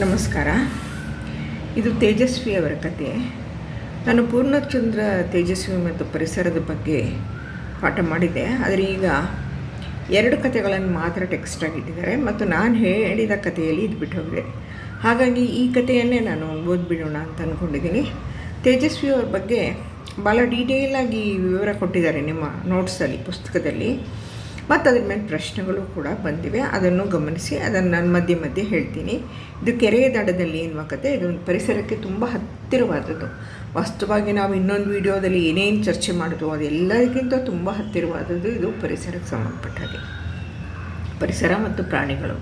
ನಮಸ್ಕಾರ. ಇದು ತೇಜಸ್ವಿ ಅವರ ಕತೆ. ನಾನು ಪೂರ್ಣಚಂದ್ರ ತೇಜಸ್ವಿ ಮತ್ತು ಪರಿಸರದ ಬಗ್ಗೆ ಪಾಠ ಮಾಡಿದ್ದೆ. ಆದರೆ ಈಗ ಎರಡು ಕಥೆಗಳನ್ನು ಮಾತ್ರ ಟೆಕ್ಸ್ಟ್ ಆಗಿಟ್ಟಿದ್ದಾರೆ ಮತ್ತು ನಾನು ಹೇಳಿದ ಕಥೆಯಲ್ಲಿ ಇದು ಬಿಟ್ಟು ಹೋಗಿದೆ ಹಾಗಾಗಿ ಈ ಕಥೆಯನ್ನೇ ನಾನು ಓದ್ಬಿಡೋಣ ಅಂತ ಅಂದ್ಕೊಂಡಿದ್ದೀನಿ ತೇಜಸ್ವಿ ಅವ್ರ ಬಗ್ಗೆ ಭಾಳ ಡೀಟೇಲಾಗಿ ವಿವರ ಕೊಟ್ಟಿದ್ದಾರೆ ನಿಮ್ಮ ನೋಟ್ಸಲ್ಲಿ ಪುಸ್ತಕದಲ್ಲಿ. ಮತ್ತು ಅದ್ರ ಮೇಲೆ ಪ್ರಶ್ನೆಗಳು ಕೂಡ ಬಂದಿವೆ. ಅದನ್ನು ಗಮನಿಸಿ, ಅದನ್ನು ನಾನು ಮಧ್ಯೆ ಮಧ್ಯೆ ಹೇಳ್ತೀನಿ. ಇದು ಕೆರೆಯ ದಡದಲ್ಲಿ ಎನ್ನುವ ಕತೆ. ಇದು ಪರಿಸರಕ್ಕೆ ತುಂಬ ಹತ್ತಿರವಾದದ್ದು. ವಾಸ್ತವವಾಗಿ ನಾವು ಇನ್ನೊಂದು ವಿಡಿಯೋದಲ್ಲಿ ಏನೇನು ಚರ್ಚೆ ಮಾಡೋದು ಅದೆಲ್ಲರಿಗಿಂತ ತುಂಬ ಹತ್ತಿರವಾದದ್ದು ಇದು ಪರಿಸರಕ್ಕೆ ಸಂಬಂಧಪಟ್ಟ ಹಾಗೆ ಪರಿಸರ ಮತ್ತು ಪ್ರಾಣಿಗಳು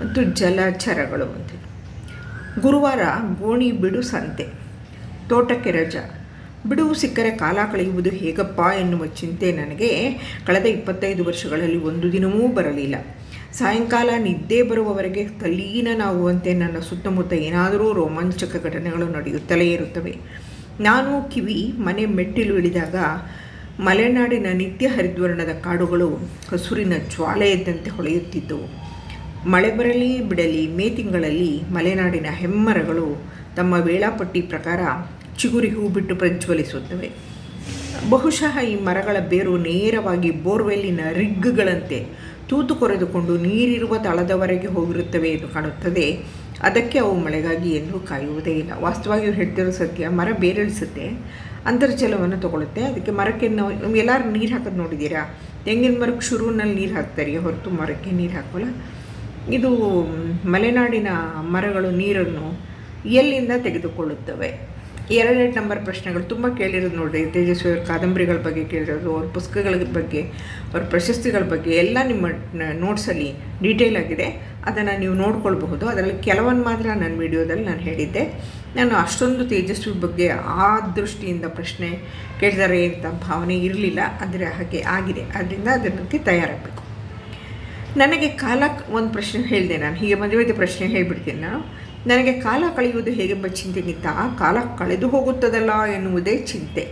ಮತ್ತು ಜಲಚರಗಳು ಅಂತ. ಗುರುವಾರ ಗೋಣಿ ಬಿಡು ಸಂತೆ, ತೋಟಕ್ಕೆ ರಜಾ. ಬಿಡುವು ಸಿಕ್ಕರೆ ಕಾಲ ಕಳೆಯುವುದು ಹೇಗಪ್ಪ ಎನ್ನುವ ಚಿಂತೆ ನನಗೆ ಕಳೆದ ಇಪ್ಪತ್ತೈದು ವರ್ಷಗಳಲ್ಲಿ ಒಂದು ದಿನವೂ ಬರಲಿಲ್ಲ. ಸಾಯಂಕಾಲ ನಿದ್ದೆ ಬರುವವರೆಗೆ ತಲ್ಲೀನನಾಗುವಂತೆ ನನ್ನ ಸುತ್ತಮುತ್ತ ಏನಾದರೂ ರೋಮಾಂಚಕ ಘಟನೆಗಳು ನಡೆಯುತ್ತಲೇ ಇರುತ್ತವೆ. ನಾನು ಕಿವಿ, ಮನೆ ಮೆಟ್ಟಿಲು ಇಳಿದಾಗ ಮಲೆನಾಡಿನ ನಿತ್ಯ ಹರಿದ್ವರ್ಣದ ಕಾಡುಗಳು ಹಸುರಿನ ಜ್ವಾಲೆ ಇದ್ದಂತೆ ಹೊಳೆಯುತ್ತಿದ್ದವು. ಮಳೆ ಬರಲಿ, ಬಿಡಲಿ, ಮೇ ತಿಂಗಳಲ್ಲಿ ಮಲೆನಾಡಿನ ಹೆಮ್ಮರಗಳು ತಮ್ಮ ವೇಳಾಪಟ್ಟಿ ಪ್ರಕಾರ ಚಿಗುರಿ ಹೂ ಬಿಟ್ಟು ಪ್ರಜ್ವಲಿಸುತ್ತವೆ. ಬಹುಶಃ ಈ ಮರಗಳ ಬೇರು ನೇರವಾಗಿ ಬೋರ್ವೆಲ್ಲಿನ ರಿಗ್ಗಳಂತೆ ತೂತು ಕೊರೆದುಕೊಂಡು ನೀರಿರುವ ತಳದವರೆಗೆ ಹೋಗಿರುತ್ತವೆ ಎಂದು ಕಾಣುತ್ತದೆ. ಅದಕ್ಕೆ ಅವು ಮಳೆಗಾಗಿ ಎಂದು ಕಾಯುವುದೇ ಇಲ್ಲ. ವಾಸ್ತವಾಗಿ ಇವ್ರು ಹೇಳ್ತಿರೋ ಸತ್ಯ, ಮರ ಬೇರೆಳಿಸುತ್ತೆ, ಅಂತರ್ಜಲವನ್ನು ತಗೊಳುತ್ತೆ ಅದಕ್ಕೆ ಮರಕ್ಕೆ ನಾವು ಎಲ್ಲರೂ ನೀರು ಹಾಕೋದು ನೋಡಿದ್ದೀರಾ? ತೆಂಗಿನ ಮರಕ್ಕೆ ಶುರುವಿನಲ್ಲಿ ನೀರು ಹಾಕ್ತಾರೆ ಹೊರತು ಮರಕ್ಕೆ ನೀರು ಹಾಕೋಲ್ಲ. ಇದು ಮಲೆನಾಡಿನ ಮರಗಳು ನೀರನ್ನು ಎಲ್ಲಿಂದ ತೆಗೆದುಕೊಳ್ಳುತ್ತವೆ? ಎರಡೆರಡು ನಂಬರ್ ಪ್ರಶ್ನೆಗಳು ತುಂಬ ಕೇಳಿರೋದು ನೋಡಿ ತೇಜಸ್ವಿ ಅವ್ರ ಕಾದಂಬರಿಗಳ ಬಗ್ಗೆ ಕೇಳಿರೋದು, ಅವ್ರ ಪುಸ್ತಕಗಳ ಬಗ್ಗೆ, ಅವ್ರ ಪ್ರಶಸ್ತಿಗಳ ಬಗ್ಗೆ ಎಲ್ಲ ನಿಮ್ಮ ನೋಟ್ಸಲ್ಲಿ ಡೀಟೇಲ್ ಆಗಿದೆ. ಅದನ್ನು ನೀವು ನೋಡ್ಕೊಳ್ಬಹುದು. ಅದರಲ್ಲಿ ಕೆಲವೊಂದು ಮಾತ್ರ ನನ್ನ ವಿಡಿಯೋದಲ್ಲಿ ನಾನು ಹೇಳಿದ್ದೆ. ನಾನು ಅಷ್ಟೊಂದು ತೇಜಸ್ವಿ ಬಗ್ಗೆ ಆ ದೃಷ್ಟಿಯಿಂದ ಪ್ರಶ್ನೆ ಕೇಳ್ತಾರೆ ಅಂತ ಭಾವನೆ ಇರಲಿಲ್ಲ. ಆದರೆ ಹಾಗೆ ಆಗಿದೆ. ಅದರಿಂದ ಅದಕ್ಕೆ ತಯಾರಾಗಬೇಕು. ನನಗೆ ಕಾಲ ಒಂದು ಪ್ರಶ್ನೆ ಹೇಳಿದೆ ನಾನು. ಹೀಗೆ ಮದುವೆ ಪ್ರಶ್ನೆ ಹೇಳಿಬಿಡ್ತೀನಿ ನಾನು. ನನಗೆ ಕಾಲ ಕಳೆಯುವುದು ಹೇಗೆಂಬ ಚಿಂತೆಗಿಂತ ಕಾಲ ಕಳೆದು ಹೋಗುತ್ತದಲ್ಲ ಎನ್ನುವುದೇ ಚಿಂತೆ.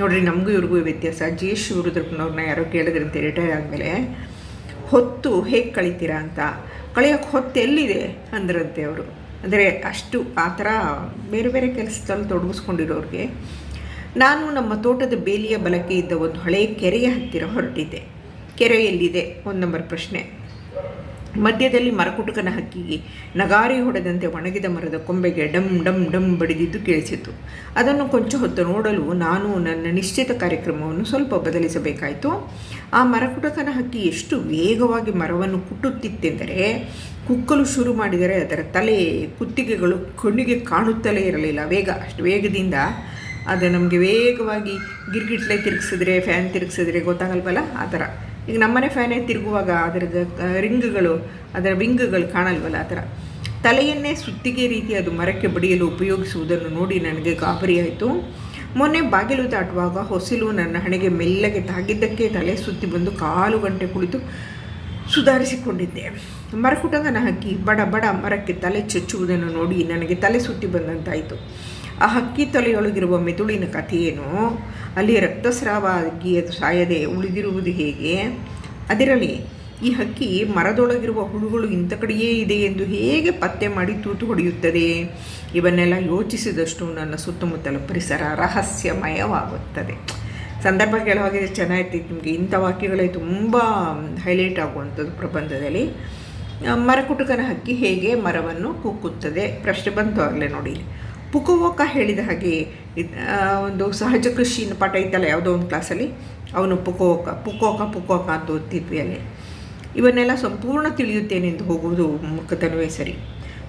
ನೋಡಿರಿ, ನಮಗೂ ಇವ್ರಿಗೂ ವ್ಯತ್ಯಾಸ. ಜಿ ಎಸ್ ಶಿವರುದ್ರಪ್ಪನವ್ರನ್ನ ಯಾರೋ ಕೇಳಿದ್ರಂತೆ ರಿಟೈರ್ ಆದಮೇಲೆ ಹೊತ್ತು ಹೇಗೆ ಕಳಿತೀರಾ ಅಂತ? ಕಳೆಯೋಕೆ ಹೊತ್ತು ಎಲ್ಲಿದೆ? ಅಂದ್ರಂತೆ ಅವರು. ಅಂದರೆ ಅಷ್ಟು ಆ ಥರ ಬೇರೆ ಬೇರೆ ಕೆಲಸದಲ್ಲಿ ತೊಡಗಿಸ್ಕೊಂಡಿರೋರಿಗೆ, ನಾನು ನಮ್ಮ ತೋಟದ ಬೇಲಿಯ ಬಲಕ್ಕೆ ಇದ್ದ ಒಂದು ಹಳೆಯ ಕೆರೆಯ ಹತ್ತಿರ ಹೊರಟಿದ್ದೆ. ಕೆರೆ ಎಲ್ಲಿದೆ? ಒಂದು ನಂಬರ್ ಪ್ರಶ್ನೆ. ಮಧ್ಯದಲ್ಲಿ ಮರಕುಟುಕನ ಹಕ್ಕಿಗೆ ನಗಾರಿ ಹೊಡೆದಂತೆ ಒಣಗಿದ ಮರದ ಕೊಂಬೆಗೆ ಡಮ್ ಡಮ್ ಡಮ್ ಬಡಿದಿದ್ದು ಕೇಳಿಸಿತು. ಅದನ್ನು ಕೊಂಚ ಹೊತ್ತು ನೋಡಲು ನಾನು ನನ್ನ ನಿಶ್ಚಿತ ಕಾರ್ಯಕ್ರಮವನ್ನು ಸ್ವಲ್ಪ ಬದಲಿಸಬೇಕಾಯಿತು. ಆ ಮರಕುಟುಕನ ಹಕ್ಕಿ ಎಷ್ಟು ವೇಗವಾಗಿ ಮರವನ್ನು ಕುಟ್ಟುತ್ತಿತ್ತೆಂದರೆ ಕುಕ್ಕಲು ಶುರು ಮಾಡಿದರೆ ಅದರ ತಲೆ, ಕುತ್ತಿಗೆಗಳು ಕಣ್ಣಿಗೆ ಕಾಣುತ್ತಲೇ ಇರಲಿಲ್ಲ. ವೇಗ, ಅಷ್ಟು ವೇಗದಿಂದ ಅದು ನಮಗೆ ವೇಗವಾಗಿ ಗಿರ್ಗಿಟ್ಲೆ ತಿರುಗಿಸಿದ್ರೆ ಫ್ಯಾನ್ ತಿರುಗಿಸಿದ್ರೆ ಗೊತ್ತಾಗಲ್ವಲ್ಲ? ಆ ಥರ. ಈಗ ನಮ್ಮನೆ ಫ್ಯಾನೇ ತಿರುಗುವಾಗ ಅದರ ರಿಂಗ್ಗಳು, ಅದರ ವಿಂಗ್ಗಳು ಕಾಣಲ್ವಲ್ಲ ಆ ಥರ. ತಲೆಯನ್ನೇ ಸುತ್ತಿಗೆ ರೀತಿ ಅದು ಮರಕ್ಕೆ ಬಡಿಯಲು ಉಪಯೋಗಿಸುವುದನ್ನು ನೋಡಿ ನನಗೆ ಗಾಬರಿಯಾಯಿತು ಮೊನ್ನೆ ಬಾಗಿಲು ದಾಟುವಾಗ ಹೊಸಿಲು ನನ್ನ ಹಣೆಗೆ ಮೆಲ್ಲಗೆ ತಾಗಿದ್ದಕ್ಕೆ ತಲೆ ಸುತ್ತಿ ಬಂದು ಕಾಲು ಗಂಟೆ ಕುಳಿತು ಸುಧಾರಿಸಿಕೊಂಡಿದ್ದೆ. ಮರಕುಟಂಗನ ಹಾಕಿ ಬಡ ಬಡ ಮರಕ್ಕೆ ತಲೆ ಚಚ್ಚುವುದನ್ನು ನೋಡಿ ನನಗೆ ತಲೆ ಸುತ್ತಿ ಬಂದಂತಾಯಿತು. ಆ ಹಕ್ಕಿ ತೊಲೆಯೊಳಗಿರುವ ಮೆದುಳಿನ ಕಥೆಯೇನು ಅಲ್ಲಿ ರಕ್ತಸ್ರಾವ ಆಗಿ ಅದು ಸಾಯದೆ ಉಳಿದಿರುವುದು ಹೇಗೆ? ಅದರಲ್ಲಿ ಈ ಹಕ್ಕಿ ಮರದೊಳಗಿರುವ ಹುಳುಗಳು ಇಂಥ ಕಡೆಯೇ ಇದೆ ಎಂದು ಹೇಗೆ ಪತ್ತೆ ಮಾಡಿ ತೂತು ಹೊಡೆಯುತ್ತದೆ? ಇವನ್ನೆಲ್ಲ ಯೋಚಿಸಿದಷ್ಟು ನನ್ನ ಸುತ್ತಮುತ್ತಲ ಪರಿಸರ ರಹಸ್ಯಮಯವಾಗುತ್ತದೆ. ಸಂದರ್ಭ ಕೇಳುವಾಗ ಚೆನ್ನಾಗಿತ್ತು ನಿಮಗೆ ಇಂಥ ವಾಕ್ಯಗಳೇ ತುಂಬ ಹೈಲೈಟ್ ಆಗುವಂಥದ್ದು ಪ್ರಬಂಧದಲ್ಲಿ. ಮರಕುಟುಕನ ಹಕ್ಕಿ ಹೇಗೆ ಮರವನ್ನು ಕುಕ್ಕುತ್ತದೆ ಪ್ರಶ್ನೆ ಬಂತು ಆಗಲೇ ನೋಡಿ. ಪುಕುವೋಕ ಹೇಳಿದ ಹಾಗೆ ಒಂದು ಸಹಜ ಕೃಷಿ ಪಾಠ ಇತ್ತಲ್ಲ, ಯಾವುದೋ ಒಂದು ಕ್ಲಾಸಲ್ಲಿ ಅವನು ಪುಕೋಕ ಪುಕೋಕ ಪುಕೋಕ ಅಂತ ಓದ್ತಿದ್ವಿ ಅಲ್ಲಿ ಇವನ್ನೆಲ್ಲ ಸಂಪೂರ್ಣ ತಿಳಿಯುತ್ತೇನೆಂದು ಹೋಗುವುದು ಮುಖತನವೇ ಸರಿ.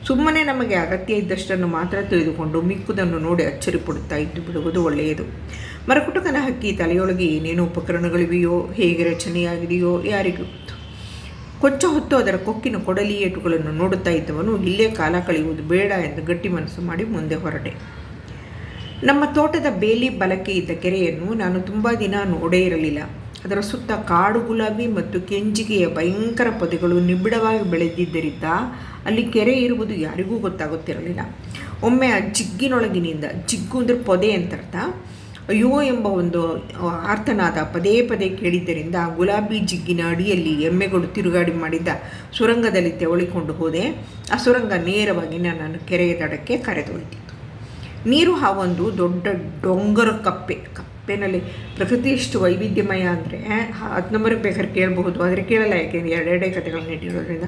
ಸುಮ್ಮನೆ ನಮಗೆ ಅಗತ್ಯ ಇದ್ದಷ್ಟನ್ನು ಮಾತ್ರ ತಿಳಿದುಕೊಂಡು ಮಿಕ್ಕುದನ್ನು ನೋಡಿ ಅಚ್ಚರಿ ಪಡುತ್ತಾ ಇದ್ದು ಬಿಡುವುದು ಒಳ್ಳೆಯದು. ಮರಕುಟುಕನ ಹಕ್ಕಿ ತಲೆಯೊಳಗೆ ಏನೇನು ಉಪಕರಣಗಳಿವೆಯೋ, ಹೇಗೆ ರಚನೆಯಾಗಿದೆಯೋ, ಯಾರಿಗೂ ಕೊಂಚ ಹೊತ್ತು ಅದರ ಕೊಕ್ಕಿನ ಕೊಡಲಿ ಏಟುಗಳನ್ನು ನೋಡುತ್ತಾ ಇದ್ದವನು, ಇಲ್ಲೇ ಕಾಲ ಕಳೆಯುವುದು ಬೇಡ ಎಂದು ಗಟ್ಟಿ ಮನಸ್ಸು ಮಾಡಿ ಮುಂದೆ ಹೊರಟೆ. ನಮ್ಮ ತೋಟದ ಬೇಲಿ ಬಲಕ್ಕೆ ಇದ್ದ ಕೆರೆಯನ್ನು ನಾನು ತುಂಬ ದಿನ ನೋಡೇ ಇರಲಿಲ್ಲ. ಅದರ ಸುತ್ತ ಕಾಡು ಗುಲಾಬಿ ಮತ್ತು ಕೆಂಜಿಗೆಯ ಭಯಂಕರ ಪೊದೆಗಳು ನಿಬಿಡವಾಗಿ ಬೆಳೆದಿದ್ದರಿಂದ ಅಲ್ಲಿ ಕೆರೆ ಇರುವುದು ಯಾರಿಗೂ ಗೊತ್ತಾಗುತ್ತಿರಲಿಲ್ಲ. ಒಮ್ಮೆ ಆ ಜಿಗ್ಗಿನೊಳಗಿನಿಂದ, ಜಿಗ್ಗು ಅಂದರೆ ಪೊದೆ ಅಂತ ಅರ್ಥ ಅಯ್ಯೋ ಎಂಬ ಒಂದು ಆರ್ತನಾದ ಪದೇ ಪದೇ ಕೇಳಿದ್ದರಿಂದ ಗುಲಾಬಿ ಜಿಗ್ಗಿನ ಅಡಿಯಲ್ಲಿ ಎಮ್ಮೆಗಳು ತಿರುಗಾಡಿ ಮಾಡಿದ್ದ ಸುರಂಗದಲ್ಲಿ ತೆವಳಿಕೊಂಡು ಹೋದೆ. ಆ ಸುರಂಗ ನೇರವಾಗಿ ನನ್ನನ್ನು ಕೆರೆಯ ದಡಕ್ಕೆ ಕರೆದೊಯ್ದಿತ್ತು ನೀರು ಆ ಒಂದು ದೊಡ್ಡ ಡೊಂಗರ ಕಪ್ಪೆ. ಕಪ್ಪೆನಲ್ಲಿ ಪ್ರಕೃತಿ ಎಷ್ಟು ವೈವಿಧ್ಯಮಯ ಅಂದರೆ ಹತ್ತು ನಂಬರ್ಗೆ ಬೇಕಾದ್ರೆ ಕೇಳಬಹುದು, ಆದರೆ ಕೇಳಲ್ಲ, ಯಾಕೆಂದರೆ ಎರಡೆರಡೇ ಕಥೆಗಳನ್ನ ಇಟ್ಟಿರೋದ್ರಿಂದ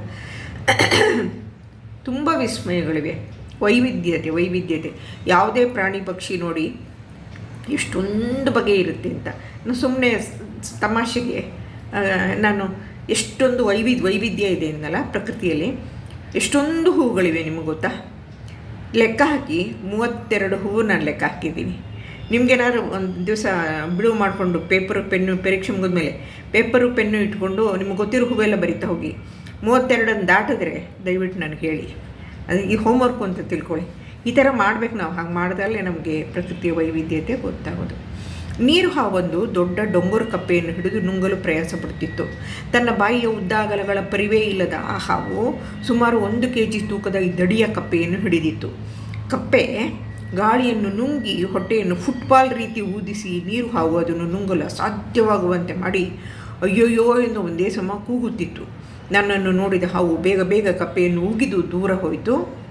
ತುಂಬ ವಿಸ್ಮಯಗಳಿವೆ. ವೈವಿಧ್ಯತೆ ವೈವಿಧ್ಯತೆ. ಯಾವುದೇ ಪ್ರಾಣಿ ಪಕ್ಷಿ ನೋಡಿ ಎಷ್ಟೊಂದು ಬಗೆ ಇರುತ್ತೆ ಅಂತ. ನಾನು ಸುಮ್ಮನೆ ತಮಾಷೆಗೆ ನಾನು ಎಷ್ಟೊಂದು ವೈವಿಧ್ಯ ವೈವಿಧ್ಯ ಇದೆ ಅನ್ನಲ್ಲ ಪ್ರಕೃತಿಯಲ್ಲಿ. ಎಷ್ಟೊಂದು ಹೂಗಳಿವೆ ನಿಮಗೆ ಗೊತ್ತಾ? ಲೆಕ್ಕ ಹಾಕಿ, ಮೂವತ್ತೆರಡು ಹೂವು ನಾನು ಲೆಕ್ಕ ಹಾಕಿದ್ದೀನಿ. ನಿಮ್ಗೇನಾದ್ರು ಒಂದು ದಿವಸ ಬಿಡುವು ಮಾಡಿಕೊಂಡು ಪೇಪರು, ಪೆನ್ನು, ಪರೀಕ್ಷೆ ಮುಗಿದ್ಮೇಲೆ ಪೇಪರು, ಪೆನ್ನು ಇಟ್ಕೊಂಡು ನಿಮಗೆ ಗೊತ್ತಿರೋ ಹೂವೆಲ್ಲ ಬರಿತಾ ಹೋಗಿ. ಮೂವತ್ತೆರಡನ್ನು ದಾಟಿದ್ರೆ ದಯವಿಟ್ಟು ನನಗೆ ಹೇಳಿ. ಅದು ಈ ಹೋಮ್ವರ್ಕು ಅಂತ ತಿಳ್ಕೊಳ್ಳಿ. ಈ ಥರ ಮಾಡ್ಬೇಕು ನಾವು. ಹಾಗೆ ಮಾಡಿದಾಗಲೇ ನಮಗೆ ಪ್ರಕೃತಿಯ ವೈವಿಧ್ಯತೆ ಗೊತ್ತಾಗೋದು. ನೀರು ಹಾವೊಂದು ದೊಡ್ಡ ಡೊಂಗುರು ಕಪ್ಪೆಯನ್ನು ಹಿಡಿದು ನುಂಗಲು ಪ್ರಯಾಸ ಪಡುತ್ತಿತ್ತು. ತನ್ನ ಬಾಯಿಯ ಉದ್ದಾಗಲಗಳ ಪರಿವೇ ಇಲ್ಲದ ಆ ಹಾವು ಸುಮಾರು ಒಂದು ಕೆ ಜಿ ತೂಕದ ಈ ದಡಿಯ ಕಪ್ಪೆಯನ್ನು ಹಿಡಿದಿತ್ತು. ಕಪ್ಪೆ ಗಾಳಿಯನ್ನು ನುಂಗಿ ಹೊಟ್ಟೆಯನ್ನು ಫುಟ್ಬಾಲ್ ರೀತಿ ಊದಿಸಿ ನೀರು ಹಾವು ಅದನ್ನು ನುಂಗಲು ಅಸಾಧ್ಯವಾಗುವಂತೆ ಮಾಡಿ ಅಯ್ಯೋಯ್ಯೋ ಎಂದು ಒಂದೇ ಸಮ ಕೂಗುತ್ತಿತ್ತು. ನನ್ನನ್ನು ನೋಡಿದ ಹಾವು ಬೇಗ ಬೇಗ ಕಪ್ಪೆಯನ್ನು ಉಗಿದು ದೂರ ಹೋಯಿತು.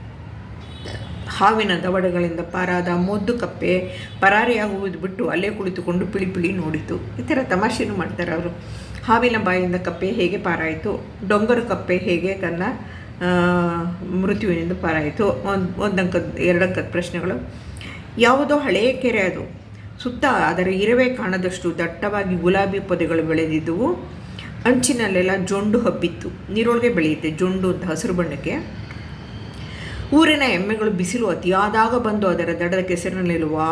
ಹಾವಿನ ದವಡೆಗಳಿಂದ ಪಾರಾದ ಮೊದ್ದು ಕಪ್ಪೆ ಪರಾರಿಯಾಗುವುದು ಬಿಟ್ಟು ಅಲ್ಲೇ ಕುಳಿತುಕೊಂಡು ಪಿಳಿ ಪಿಳಿ ನೋಡಿತು. ಈ ಥರ ತಮಾಷೆನೂ ಮಾಡ್ತಾರೆ ಅವರು. ಹಾವಿನ ಬಾಯಿಂದ ಕಪ್ಪೆ ಹೇಗೆ ಪಾರಾಯಿತು? ಡೊಂಗರು ಕಪ್ಪೆ ಹೇಗೆ ತನ್ನ ಮೃತ್ಯುವಿನಿಂದ ಪಾರಾಯಿತು? ಒಂದು ಒಂದಂಕದ ಎರಡಂಕದ ಪ್ರಶ್ನೆಗಳು. ಯಾವುದೋ ಹಳೆಯ ಕೆರೆ ಅದು. ಸುತ್ತ ಅದರ ಇರವೇ ಕಾಣದಷ್ಟು ದಟ್ಟವಾಗಿ ಗುಲಾಬಿ ಪೊದೆಗಳು ಬೆಳೆದಿದ್ದವು. ಅಂಚಿನಲ್ಲೆಲ್ಲ ಜೊಂಡು ಹಬ್ಬಿತ್ತು. ನೀರೊಳಗೆ ಬೆಳೆಯುತ್ತೆ. ಜೊಂಡು ಅಂತ ಹಸಿರು ಬಣ್ಣಕ್ಕೆ. ಊರಿನ ಎಮ್ಮೆಗಳು ಬಿಸಿಲು ಅತಿಯಾದಾಗ ಬಂದು ಅದರ ದಡದ ಕೆಸರಿನಲ್ಲಿ ವಾ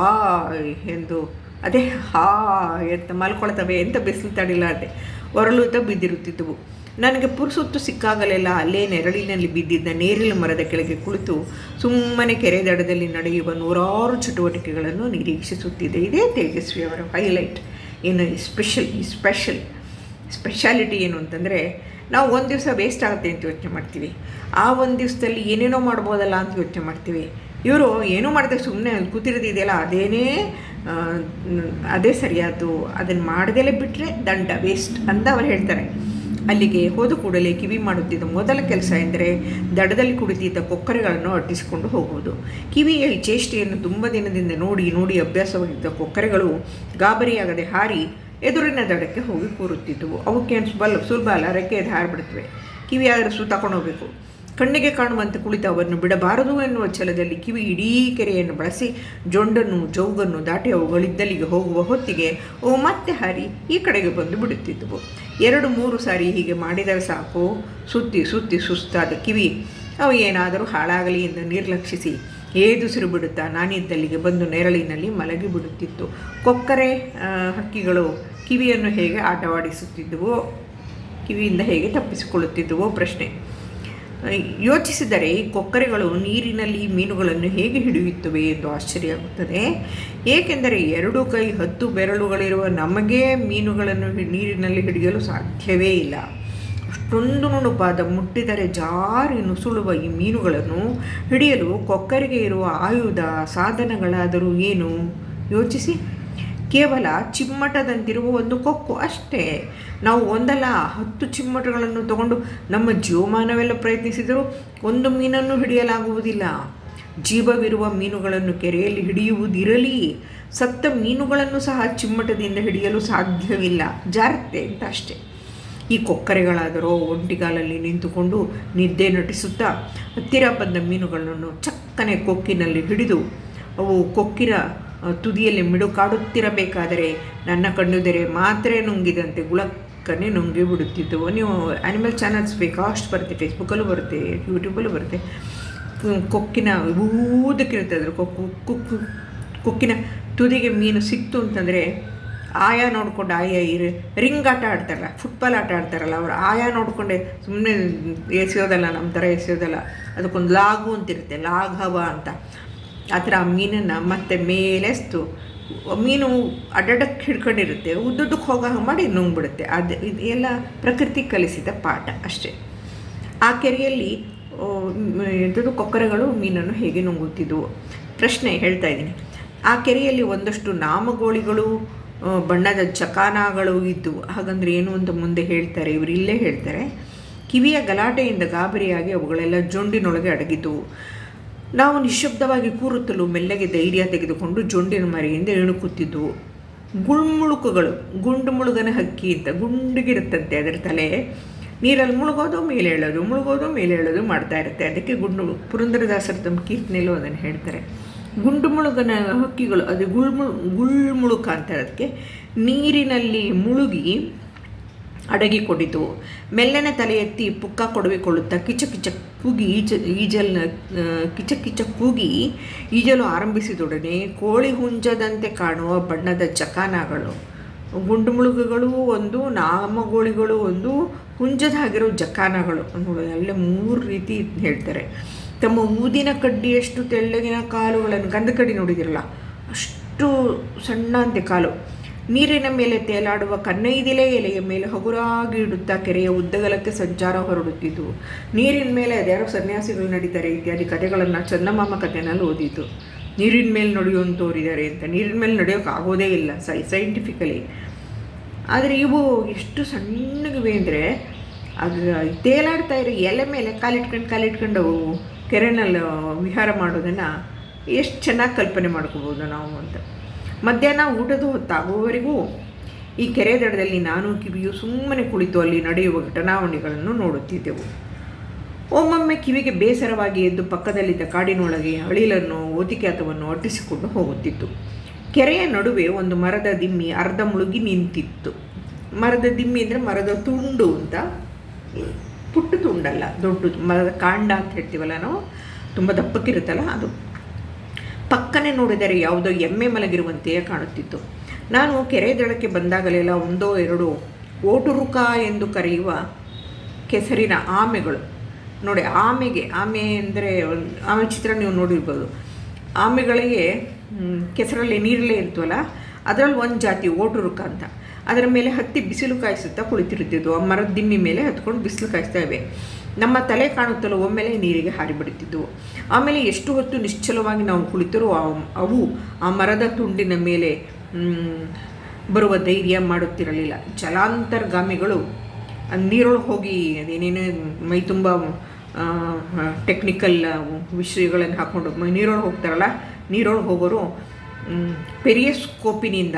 ಎಂದು ಅದೇ ಹಾ ಎಂತ ಮಲ್ಕೊಳ್ತವೆ ಎಂತ ಬಿಸಿಲು ತಡಿಲ್ಲ ಅದೇ ಒರಳುತ್ತಾ ಬಿದ್ದಿರುತ್ತಿದ್ದವು. ನನಗೆ ಪುರುಸೊತ್ತು ಸಿಕ್ಕಾಗಲೆಲ್ಲ ಅಲ್ಲೇ ನೆರಳಿನಲ್ಲಿ ಬಿದ್ದಿದ್ದ ನೇರಿನ ಮರದ ಕೆಳಗೆ ಕುಳಿತು ಸುಮ್ಮನೆ ಕೆರೆ ದಡದಲ್ಲಿ ನಡೆಯುವ ನೂರಾರು ಚಟುವಟಿಕೆಗಳನ್ನು ನಿರೀಕ್ಷಿಸುತ್ತಿದೆ ಇದೇ ತೇಜಸ್ವಿ ಅವರ ಹೈಲೈಟ್ ಏನು ಸ್ಪೆಷಲ್ ಸ್ಪೆಷಲ್ ಸ್ಪೆಷಾಲಿಟಿ ಏನು ಅಂತಂದರೆ ನಾವು ಒಂದು ದಿವಸ ವೇಸ್ಟ್ ಆಗುತ್ತೆ ಅಂತ ಯೋಚನೆ ಮಾಡ್ತೀವಿ. ಆ ಒಂದು ದಿವಸದಲ್ಲಿ ಏನೇನೋ ಮಾಡ್ಬೋದಲ್ಲ ಅಂತ ಯೋಚನೆ ಮಾಡ್ತೀವಿ. ಇವರು ಏನೂ ಮಾಡಿದೆ ಸುಮ್ಮನೆ ಕೂತಿರೋದಿದೆಯಲ್ಲ ಅದೇನೇ ಅದೇ ಸರಿಯಾದ್ದು. ಅದನ್ನು ಮಾಡದೇಲೇ ಬಿಟ್ಟರೆ ದಂಡ ವೇಸ್ಟ್ ಅಂತ ಅವ್ರು ಹೇಳ್ತಾರೆ. ಅಲ್ಲಿಗೆ ಹೋದ ಕೂಡಲೇ ಕಿವಿ ಮಾಡುತ್ತಿದ್ದ ಮೊದಲ ಕೆಲಸ ಎಂದರೆ ದಡದಲ್ಲಿ ಕುಡಿತಿದ್ದ ಕೊಕ್ಕರೆಗಳನ್ನು ಅಟ್ಟಿಸಿಕೊಂಡು ಹೋಗುವುದು. ಕಿವಿಯ ಈ ಚೇಷ್ಟೆಯನ್ನು ತುಂಬ ದಿನದಿಂದ ನೋಡಿ ನೋಡಿ ಅಭ್ಯಾಸವಾಗಿದ್ದ ಕೊಕ್ಕರೆಗಳು ಗಾಬರಿಯಾಗದೆ ಹಾರಿ ಎದುರಿನ ದಡಕ್ಕೆ ಹೋಗಿ ಕೂರುತ್ತಿದ್ದವು. ಅವಕ್ಕೆ ಬಲ್ ಸುಲಭ ಅಲ್ಲ ರೆಕ್ಕೆ ಎದ್ದು ಹಾರಿಬಿಡ್ತವೆ ಕಿವಿ ಆದರೆ ಸು ಹೋಗಬೇಕು. ಕಣ್ಣಿಗೆ ಕಾಣುವಂತೆ ಕುಳಿತ ಅವನ್ನು ಬಿಡಬಾರದು ಎನ್ನುವ ಛಲದಲ್ಲಿ ಕಿವಿ ಇಡೀ ಕೆರೆಯನ್ನು ಬಳಸಿ ಜೊಂಡನ್ನು, ಜೌಗನ್ನು ದಾಟಿ ಅವುಗಳಿದ್ದಲ್ಲಿಗೆ ಹೋಗುವ ಹೊತ್ತಿಗೆ ಅವು ಮತ್ತೆ ಹಾರಿ ಈ ಕಡೆಗೆ ಬಂದು ಬಿಡುತ್ತಿದ್ದವು. ಎರಡು, ಮೂರು ಸಾರಿ ಹೀಗೆ ಮಾಡಿದರೆ ಸಾಕು. ಸುತ್ತಿ ಸುತ್ತಿ ಸುಸ್ತಾದ ಕಿವಿ. ಅವು ಏನಾದರೂ ಹಾಳಾಗಲಿ ಎಂದು ನಿರ್ಲಕ್ಷಿಸಿ ಏದುಸಿರು ಬಿಡುತ್ತಾ ನಾನಿದ್ದಲ್ಲಿಗೆ ಬಂದು ನೆರಳಿನಲ್ಲಿ ಮಲಗಿ ಬಿಡುತ್ತಿತ್ತು ಕೊಕ್ಕರೆ ಹಕ್ಕಿಗಳು ಕಿವಿಯನ್ನು ಹೇಗೆ ಆಟವಾಡಿಸುತ್ತಿದ್ದುವೋ, ಕಿವಿಯಿಂದ ಹೇಗೆ ತಪ್ಪಿಸಿಕೊಳ್ಳುತ್ತಿದ್ದುವೋ ಪ್ರಶ್ನೆ. ಯೋಚಿಸಿದರೆ ಈ ಕೊಕ್ಕರೆಗಳು ನೀರಿನಲ್ಲಿ ಮೀನುಗಳನ್ನು ಹೇಗೆ ಹಿಡಿಯುತ್ತವೆ ಎಂದು ಆಶ್ಚರ್ಯ ಆಗುತ್ತದೆ ಏಕೆಂದರೆ ಎರಡು ಕೈ ಹತ್ತು ಬೆರಳುಗಳಿರುವ ನಮಗೆ ಮೀನುಗಳನ್ನು ನೀರಿನಲ್ಲಿ ಹಿಡಿಯಲು ಸಾಧ್ಯವೇ ಇಲ್ಲ. ಅಷ್ಟೊಂದು ನುಣುಪಾದ ಮುಟ್ಟಿದರೆ ಜಾರಿ ನುಸುಳುವ ಈ ಮೀನುಗಳನ್ನು ಹಿಡಿಯಲು ಕೊಕ್ಕರಿಗೆ ಇರುವ ಆಯುಧ ಸಾಧನಗಳಾದರೂ ಏನು? ಯೋಚಿಸಿ. ಕೇವಲ ಚಿಮ್ಮಟದಂತಿರುವ ಒಂದು ಕೊಕ್ಕು ಅಷ್ಟೇ. ನಾವು ಒಂದಲ್ಲ, ಹತ್ತು ಚಿಮ್ಮಟಗಳನ್ನು ತಗೊಂಡು ನಮ್ಮ ಜೀವಮಾನವೆಲ್ಲ ಪ್ರಯತ್ನಿಸಿದರೂ ಒಂದು ಮೀನನ್ನು ಹಿಡಿಯಲಾಗುವುದಿಲ್ಲ. ಜೀವವಿರುವ ಮೀನುಗಳನ್ನು ಕೆರೆಯಲ್ಲಿ ಹಿಡಿಯುವುದಿರಲಿ, ಸತ್ತ ಮೀನುಗಳನ್ನು ಸಹ ಚಿಮ್ಮಟದಿಂದ ಹಿಡಿಯಲು ಸಾಧ್ಯವಿಲ್ಲ. ಜಾರತ್ತೆ ಅಂತ ಅಷ್ಟೇ. ಈ ಕೊಕ್ಕರೆಗಳಾದರೂ ಒಂಟಿಗಾಲಲ್ಲಿ ನಿಂತುಕೊಂಡು ನಿದ್ದೆ ನಟಿಸುತ್ತಾ ಹತ್ತಿರ ಬಂದ ಮೀನುಗಳನ್ನು ಚಕ್ಕನೆ ಕೊಕ್ಕಿನಲ್ಲಿ ಹಿಡಿದು, ಅವು ಕೊಕ್ಕಿನ ತುದಿಯಲ್ಲಿ ಮಿಡುಕಾಡುತ್ತಿರಬೇಕಾದರೆ ನನ್ನ ಕಣ್ಣುದರೆ ಮಾತ್ರೆ ನುಂಗಿದಂತೆ ಗುಳಕ್ಕನೆ ನುಂಗಿ ಬಿಡುತ್ತಿದ್ದವು ನೀವು ಆ್ಯನಿಮಲ್ ಚಾನಲ್ಸ್ ಬೇಕಾಷ್ಟು ಬರುತ್ತೆ ಫೇಸ್ಬುಕ್ಕಲ್ಲೂ ಬರುತ್ತೆ ಯೂಟ್ಯೂಬಲ್ಲೂ ಬರುತ್ತೆ. ಕೊಕ್ಕಿನ ಊದಕ್ಕಿರುತ್ತೆ ಅದ್ರ ಕೊಕ್ಕು ಕುಕ್ಕು ಕೊಕ್ಕಿನ ತುದಿಗೆ ಮೀನು ಸಿಕ್ತು ಅಂತಂದರೆ ಆಯಾ ನೋಡಿಕೊಂಡು ಆಯಾ ಇರ, ರಿಂಗ್ ಆಟ ಆಡ್ತಾರಲ್ಲ ಫುಟ್ಬಾಲ್ ಆಟ ಆಡ್ತಾರಲ್ಲ ಅವರು, ಆಯಾ ನೋಡಿಕೊಂಡೆ ಸುಮ್ಮನೆ ಎಸೆಯೋದಲ್ಲ ನಮ್ಮ ಥರ ಎಸೆಯೋದಲ್ಲ, ಅದಕ್ಕೊಂದು ಲಾಗು ಅಂತಿರುತ್ತೆ ಲಾಘವ ಅಂತ. ಆ ಮೀನನ್ನು ಮತ್ತೆ ಮೇಲೆಸ್ತು ಮೀನು ಅಡ್ಡಡಕ್ಕೆ ಹಿಡ್ಕೊಂಡಿರುತ್ತೆ, ಉದ್ದುದ್ದಕ್ಕೆ ಹೋಗೋ ಮಾಡಿ ನುಂಗ್ಬಿಡುತ್ತೆ. ಅದು ಇದು ಪ್ರಕೃತಿ ಕಲಿಸಿದ ಪಾಠ ಅಷ್ಟೇ. ಆ ಕೆರೆಯಲ್ಲಿ ಎಂಥದ್ದು ಕೊಕ್ಕರೆಗಳು ಮೀನನ್ನು ಹೇಗೆ ನುಂಗುತ್ತಿದ್ದವು ಪ್ರಶ್ನೆ ಹೇಳ್ತಾ ಇದ್ದೀನಿ. ಆ ಕೆರೆಯಲ್ಲಿ ಒಂದಷ್ಟು ನಾಮಗೋಳಿಗಳು ಬಣ್ಣದ ಚಕಾನಾಗಳು ಇದ್ದವು ಹಾಗಂದ್ರೆ ಏನು ಅಂತ ಮುಂದೆ ಹೇಳ್ತಾರೆ, ಇವರು ಇಲ್ಲೇ ಹೇಳ್ತಾರೆ. ಕಿವಿಯ ಗಲಾಟೆಯಿಂದ ಗಾಬರಿಯಾಗಿ ಅವುಗಳೆಲ್ಲ ಜೊಂಡಿನೊಳಗೆ ಅಡಗಿದ್ದವು ನಾವು ನಿಶ್ಶಬ್ದವಾಗಿ ಕೂರುತ್ತಲು ಮೆಲ್ಲಗೆ ಧೈರ್ಯ ತೆಗೆದುಕೊಂಡು ಜೊಂಡಿನ ಮರೆಯಿಂದ ಇಣುಕುತ್ತಿದ್ದವು ಗುಳ್ಮುಳುಕುಗಳು, ಗುಂಡು ಮುಳುಗನ ಹಕ್ಕಿ ಅಂತ ಗುಂಡಿಗಿರುತ್ತಂತೆ ಅದರ ತಲೆ ನೀರಲ್ಲಿ ಮುಳುಗೋದು, ಮೇಲೆ ಹೇಳೋದು ಮುಳುಗೋದು, ಮೇಲೆ ಹೇಳೋದು ಮಾಡ್ತಾ ಇರುತ್ತೆ. ಅದಕ್ಕೆ ಗುಂಡು ಪುರಂದರದಾಸರ ತಮ್ಮ ಕೀರ್ತನೆಯಲ್ಲೂ ಅದನ್ನು ಹೇಳ್ತಾರೆ. ಗುಂಡು ಮುಳುಗನ ಹಕ್ಕಿಗಳು, ಅದು ಗುಳ್ಮುಳು ಗುಳ್ಮುಳುಕ ಅಂತ ಅದಕ್ಕೆ ನೀರಿನಲ್ಲಿ ಮುಳುಗಿ ಅಡಗಿಕೊಂಡಿತು. ಮೆಲ್ಲನೆ ತಲೆ ಎತ್ತಿ ಪುಕ್ಕ ಕೊಡವಿಕೊಳ್ಳುತ್ತಾ ಕಿಚ ಕಿಚ ಕೂಗಿ ಈಜ, ಈಜಲ್ ಕಿಚ ಕಿಚ ಕೂಗಿ ಈಜಲು ಆರಂಭಿಸಿದೊಡನೆ ಕೋಳಿ ಹುಂಜದಂತೆ ಕಾಣುವ ಬಣ್ಣದ ಚಕಾನಗಳು ಗುಂಡು ಮುಳುಗುಗಳು ಒಂದು ನಾಮಗೋಳಿಗಳು ಒಂದು ಹುಂಜದಾಗಿರೋ ಜಕಾನಗಳು ನೋಡಿ, ಅಲ್ಲೇ ಮೂರು ರೀತಿ ಹೇಳ್ತಾರೆ. ತಮ್ಮ ಊದಿನ ಕಡ್ಡಿಯಷ್ಟು ತೆಳ್ಳಗಿನ ಕಾಲುಗಳನ್ನು ಗಂಧ ಕಡ್ಡಿ ನೋಡಿದಿರಲ್ಲ, ಅಷ್ಟು ಸಣ್ಣ ಅಂತೆ ಕಾಲು. ನೀರಿನ ಮೇಲೆ ತೇಲಾಡುವ ಕನ್ನೈದಿಲೆ ಎಲೆಯ ಮೇಲೆ ಹಗುರಾಗಿ ಇಡುತ್ತಾ ಕೆರೆಯ ಉದ್ದಗಲಕ್ಕೆ ಸಂಚಾರ ಹೊರಡುತ್ತಿದ್ದವು ನೀರಿನ ಮೇಲೆ ಅದ್ಯಾರೋ ಸನ್ಯಾಸಿಗಳು ನಡೀತಾರೆ ಇತ್ಯಾದಿ ಕಥೆಗಳನ್ನು ಚಂದಮಾಮ ಕಥೆನಲ್ಲಿ ಓದಿತು. ನೀರಿನ ಮೇಲೆ ನಡೆಯುವಂಥವ್ರಿದ್ದಾರೆ ಅಂತ. ನೀರಿನ ಮೇಲೆ ನಡೆಯೋಕೆ ಆಗೋದೇ ಇಲ್ಲ, ಸೈ ಸೈಂಟಿಫಿಕಲಿ ಆದರೆ ಇವು ಎಷ್ಟು ಸಣ್ಣಗಿವೆ ಅಂದರೆ, ಅದು ತೇಲಾಡ್ತಾ ಇರೋ ಎಲೆ ಮೇಲೆ ಕಾಲಿಟ್ಕೊಂಡು ಕಾಲಿಟ್ಕೊಂಡು ಅವು ಕೆರೆನಲ್ಲಿ ವಿಹಾರ ಮಾಡೋದನ್ನು ಎಷ್ಟು ಚೆನ್ನಾಗಿ ಕಲ್ಪನೆ ಮಾಡ್ಕೋಬೋದು ನಾವು ಅಂತ. ಮಧ್ಯಾಹ್ನ ಊಟದ ಹೊತ್ತಾಗುವವರೆಗೂ ಈ ಕೆರೆ ದಡದಲ್ಲಿ ನಾನು, ಕಿವಿಯು ಸುಮ್ಮನೆ ಕುಳಿತು ಅಲ್ಲಿ ನಡೆಯುವ ಘಟನಾವಣೆಗಳನ್ನು ನೋಡುತ್ತಿದ್ದೆವು. ಒಮ್ಮೊಮ್ಮೆ ಕಿವಿಗೆ ಬೇಸರವಾಗಿ ಎದ್ದು ಪಕ್ಕದಲ್ಲಿದ್ದ ಕಾಡಿನೊಳಗೆ ಅಳಿಲನ್ನು ಓತಿಕ್ಯಾತವನ್ನು ಅಟ್ಟಿಸಿಕೊಂಡು ಹೋಗುತ್ತಿತ್ತು. ಕೆರೆಯ ನಡುವೆ ಒಂದು ಮರದ ದಿಮ್ಮಿ ಅರ್ಧ ಮುಳುಗಿ ನಿಂತಿತ್ತು. ಮರದ ದಿಮ್ಮಿ ಅಂದರೆ ಮರದ ತುಂಡು ಅಂತ. ಪುಟ್ಟು ತುಂಡಲ್ಲ, ದೊಡ್ಡದು. ಮರದ ಕಾಂಡ ಅಂತ ಹೇಳ್ತೀವಲ್ಲ ನಾವು? ತುಂಬ ದಪ್ಪಕ್ಕಿರುತ್ತಲ್ಲ ಅದು. ಪಕ್ಕನೆ ನೋಡಿದರೆ ಯಾವುದೋ ಎಮ್ಮೆ ಮಲಗಿರುವಂತೆಯೇ ಕಾಣುತ್ತಿತ್ತು. ನಾನು ಕೆರೆ ದಳಕ್ಕೆ ಬಂದಾಗಲೆಲ್ಲ ಒಂದೋ ಎರಡೋ ಓಟುರುಕ ಎಂದು ಕರೆಯುವ ಕೆಸರಿನ ಆಮೆಗಳು. ನೋಡಿ, ಆಮೆಗೆ, ಆಮೆ ಅಂದರೆ ಆಮೆ ಚಿತ್ರ ನೀವು ನೋಡಿರ್ಬೋದು. ಆಮೆಗಳಿಗೆ ಕೆಸರಲ್ಲಿ ನೀರಲ್ಲೇ ಇರ್ತವಲ್ಲ, ಅದರಲ್ಲಿ ಒಂದು ಜಾತಿ ಓಟುರುಕ ಅಂತ. ಅದರ ಮೇಲೆ ಹತ್ತಿ ಬಿಸಿಲು ಕಾಯಿಸುತ್ತಾ ಕುಳಿತಿರುತ್ತಿದ್ವು. ಆ ಮರದ ದಿಮ್ಮಿ ಮೇಲೆ ಹತ್ಕೊಂಡು ಬಿಸಿಲು ಕಾಯಿಸ್ತಾ ಇವೆ. ನಮ್ಮ ತಲೆ ಕಾಣುತ್ತಲೋ ಒಮ್ಮೆಲೆ ನೀರಿಗೆ ಹಾರಿಬಿಡುತ್ತಿದ್ದವು ಆಮೇಲೆ ಎಷ್ಟು ಹೊತ್ತು ನಿಶ್ಚಲವಾಗಿ ನಾವು ಕುಳಿತರೂ ಅವ್- ಆ ಮರದ ತುಂಡಿನ ಮೇಲೆ ಬರುವ ಧೈರ್ಯ ಮಾಡುತ್ತಿರಲಿಲ್ಲ. ಜಲಾಂತರ್ಗಾಮಿಗಳು ನೀರೊಳಗೆ ಹೋಗಿ ಅದೇನೇನು ಮೈ ತುಂಬ ಟೆಕ್ನಿಕಲ್ ವಿಷಯಗಳನ್ನು ಹಾಕ್ಕೊಂಡು ನೀರೊಳಗೆ ಹೋಗ್ತಾರಲ್ಲ, ನೀರೊಳಗೆ ಹೋಗೋರು ಪೆರಿಯ ಪೆರಿಯಸ್ಕೋಪಿನಿಂದ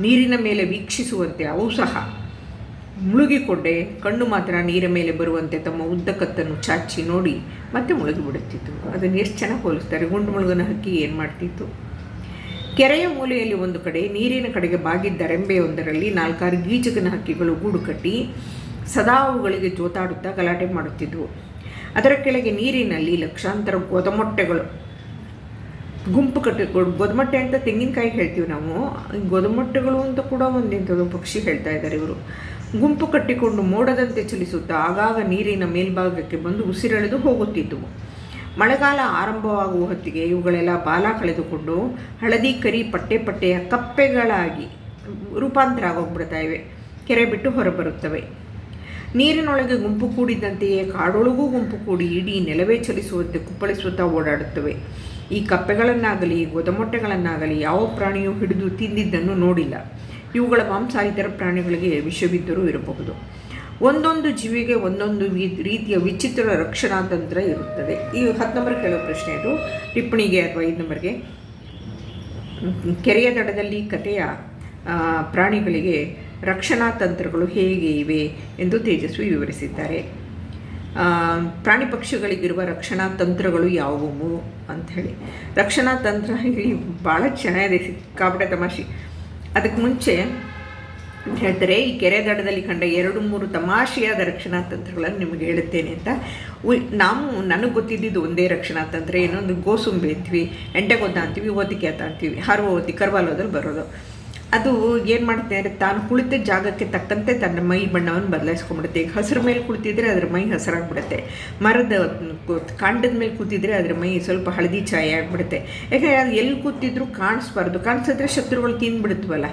ನೀರಿನ ಮೇಲೆ ವೀಕ್ಷಿಸುವಂತೆ ಅವು ಸಹ ಮುಳುಗಿಕೊಂಡೆ ಕಣ್ಣು ಮಾತ್ರ ನೀರ ಮೇಲೆ ಬರುವಂತೆ ತಮ್ಮ ಉದ್ದ ಕತ್ತನ್ನು ಚಾಚಿ ನೋಡಿ ಮತ್ತೆ ಮುಳುಗಿ ಬಿಡುತ್ತಿತ್ತು. ಅದನ್ನು ಎಷ್ಟು ಚೆನ್ನಾಗಿ ಹೋಲಿಸ್ತಾರೆ? ಗುಂಡು ಮುಳುಗನ ಹಕ್ಕಿ ಏನು ಮಾಡ್ತಿತ್ತು? ಕೆರೆಯ ಮೂಲೆಯಲ್ಲಿ ಒಂದು ಕಡೆ ನೀರಿನ ಕಡೆಗೆ ಬಾಗಿದ್ದ ರೆಂಬೆಯೊಂದರಲ್ಲಿ ನಾಲ್ಕಾರು ಗೀಚಕನ ಹಕ್ಕಿಗಳು ಗೂಡು ಕಟ್ಟಿ ಸದಾ ಅವುಗಳಿಗೆ ಜೋತಾಡುತ್ತಾ ಗಲಾಟೆ ಮಾಡುತ್ತಿದ್ದವು ಅದರ ಕೆಳಗೆ ನೀರಿನಲ್ಲಿ ಲಕ್ಷಾಂತರ ಗೊದಮೊಟ್ಟೆಗಳು ಗುಂಪು ಕಟ್ಟಿ ಗೊದಮೊಟ್ಟೆ ಅಂತ ತೆಂಗಿನಕಾಯಿ ಹೇಳ್ತೀವಿ ನಾವು. ಗೊದಮೊಟ್ಟೆಗಳು ಅಂತ ಕೂಡ ಒಂದಿಂಥದ್ದು ಪಕ್ಷಿ ಹೇಳ್ತಾ ಇದ್ದಾರೆ ಇವರು. ಗುಂಪು ಕಟ್ಟಿಕೊಂಡು ಮೋಡದಂತೆ ಚಲಿಸುತ್ತಾ ಆಗಾಗ ನೀರಿನ ಮೇಲ್ಭಾಗಕ್ಕೆ ಬಂದು ಉಸಿರೆಳೆದು ಹೋಗುತ್ತಿದ್ದವು ಮಳೆಗಾಲ ಆರಂಭವಾಗುವ ಹೊತ್ತಿಗೆ ಇವುಗಳೆಲ್ಲ ಬಾಲ ಕಳೆದುಕೊಂಡು ಹಳದಿ, ಕರಿ, ಪಟ್ಟೆ ಪಟ್ಟೆಯ ಕಪ್ಪೆಗಳಾಗಿ ರೂಪಾಂತರ ಆಗೋಗ್ಬಿಡ್ತಾ ಇವೆ. ಕೆರೆ ಬಿಟ್ಟು ಹೊರಬರುತ್ತವೆ. ನೀರಿನೊಳಗೆ ಗುಂಪು ಕೂಡಿದಂತೆಯೇ ಕಾಡೊಳಗೂ ಗುಂಪು ಕೂಡಿ ಇಡೀ ನೆಲವೇ ಚಲಿಸುವಂತೆ ಕುಪ್ಪಳಿಸುತ್ತಾ ಓಡಾಡುತ್ತವೆ. ಈ ಕಪ್ಪೆಗಳನ್ನಾಗಲಿ ಗೊದಮೊಟ್ಟೆಗಳನ್ನಾಗಲಿ ಯಾವ ಪ್ರಾಣಿಯೂ ಹಿಡಿದು ತಿಂದಿದ್ದನ್ನು ನೋಡಿಲ್ಲ. ಇವುಗಳ ಮಾಂಸ ಇತರ ಪ್ರಾಣಿಗಳಿಗೆ ವಿಷವಿದ್ದರೂ ಇರಬಹುದು. ಒಂದೊಂದು ಜೀವಿಗೆ ಒಂದೊಂದು ರೀತಿಯ ವಿಚಿತ್ರ ರಕ್ಷಣಾ ತಂತ್ರ ಇರುತ್ತದೆ. ಈ ಹತ್ತು ನಂಬರ್ ಕೇಳೋ ಪ್ರಶ್ನೆ ಇದು. ಟಿಪ್ಪಣಿಗೆ ಅಥವಾ ಐದು ನಂಬರ್ಗೆ. ಕೆರೆಯ ದಡದಲ್ಲಿ ಕಥೆಯ ಪ್ರಾಣಿಗಳಿಗೆ ರಕ್ಷಣಾ ತಂತ್ರಗಳು ಹೇಗೆ ಇವೆ ಎಂದು ತೇಜಸ್ವಿ ವಿವರಿಸಿದ್ದಾರೆ. ಪ್ರಾಣಿ ಪಕ್ಷಿಗಳಿಗಿರುವ ರಕ್ಷಣಾ ತಂತ್ರಗಳು ಯಾವುವು? ಅಂಥೇಳಿ. ರಕ್ಷಣಾ ತಂತ್ರ ಹೇಳಿ ಭಾಳ ಚೆನ್ನಾಗಿದೆ. ಸಿಕ್ಕಾಪಟ್ಟೆ ತಮಾಷೆ. ಅದಕ್ಕೆ ಮುಂಚೆ ಹೇಳ್ತಾರೆ, ಈ ಕೆರೆ ದಡದಲ್ಲಿ ಕಂಡ ಎರಡು ಮೂರು ತಮಾಷೆಯಾದ ರಕ್ಷಣಾ ತಂತ್ರಗಳನ್ನು ನಿಮಗೆ ಹೇಳುತ್ತೇನೆ ಅಂತ. ನಾವು, ನನಗೆ ಗೊತ್ತಿದ್ದಿದ್ದು ಒಂದೇ ರಕ್ಷಣಾ ತಂತ್ರ ಏನೊಂದು ಗೋಸುಂಬೆ ಅಂತೀವಿ ಎಂಟೆಗೊದ್ದ ಅಂತೀವಿ ಓತಿಕ್ಯಾತ ಅಂತೀವಿ, ಹಾರುವ ಓದಿ ಕರ್ವಾಲೋದಲ್ಲಿ ಬರೋದು. ಅದು ಏನು ಮಾಡುತ್ತೆ ಅಂದರೆ ತಾನು ಕುಳಿತ ಜಾಗಕ್ಕೆ ತಕ್ಕಂತೆ ತನ್ನ ಮೈ ಬಣ್ಣವನ್ನು ಬದಲಾಯಿಸ್ಕೊಂಡ್ಬಿಡುತ್ತೆ. ಈಗ ಹಸಿರು ಮೇಲೆ ಕುಳಿತಿದ್ರೆ ಅದ್ರ ಮೈ ಹಸಿರಾಗ್ಬಿಡುತ್ತೆ. ಮರದ ಕಾಂಡದ ಮೇಲೆ ಕೂತಿದ್ರೆ ಅದರ ಮೈ ಸ್ವಲ್ಪ ಹಳದಿ ಛಾಯೆ ಆಗಿಬಿಡುತ್ತೆ. ಯಾಕಂದರೆ ಅದು ಎಲ್ಲಿ ಕೂತಿದ್ರು ಕಾಣಿಸ್ಬಾರ್ದು. ಕಾಣಿಸಿದ್ರೆ ಶತ್ರುಗಳು ತಿಂದ್ಬಿಡುತ್ತವಲ್ಲ.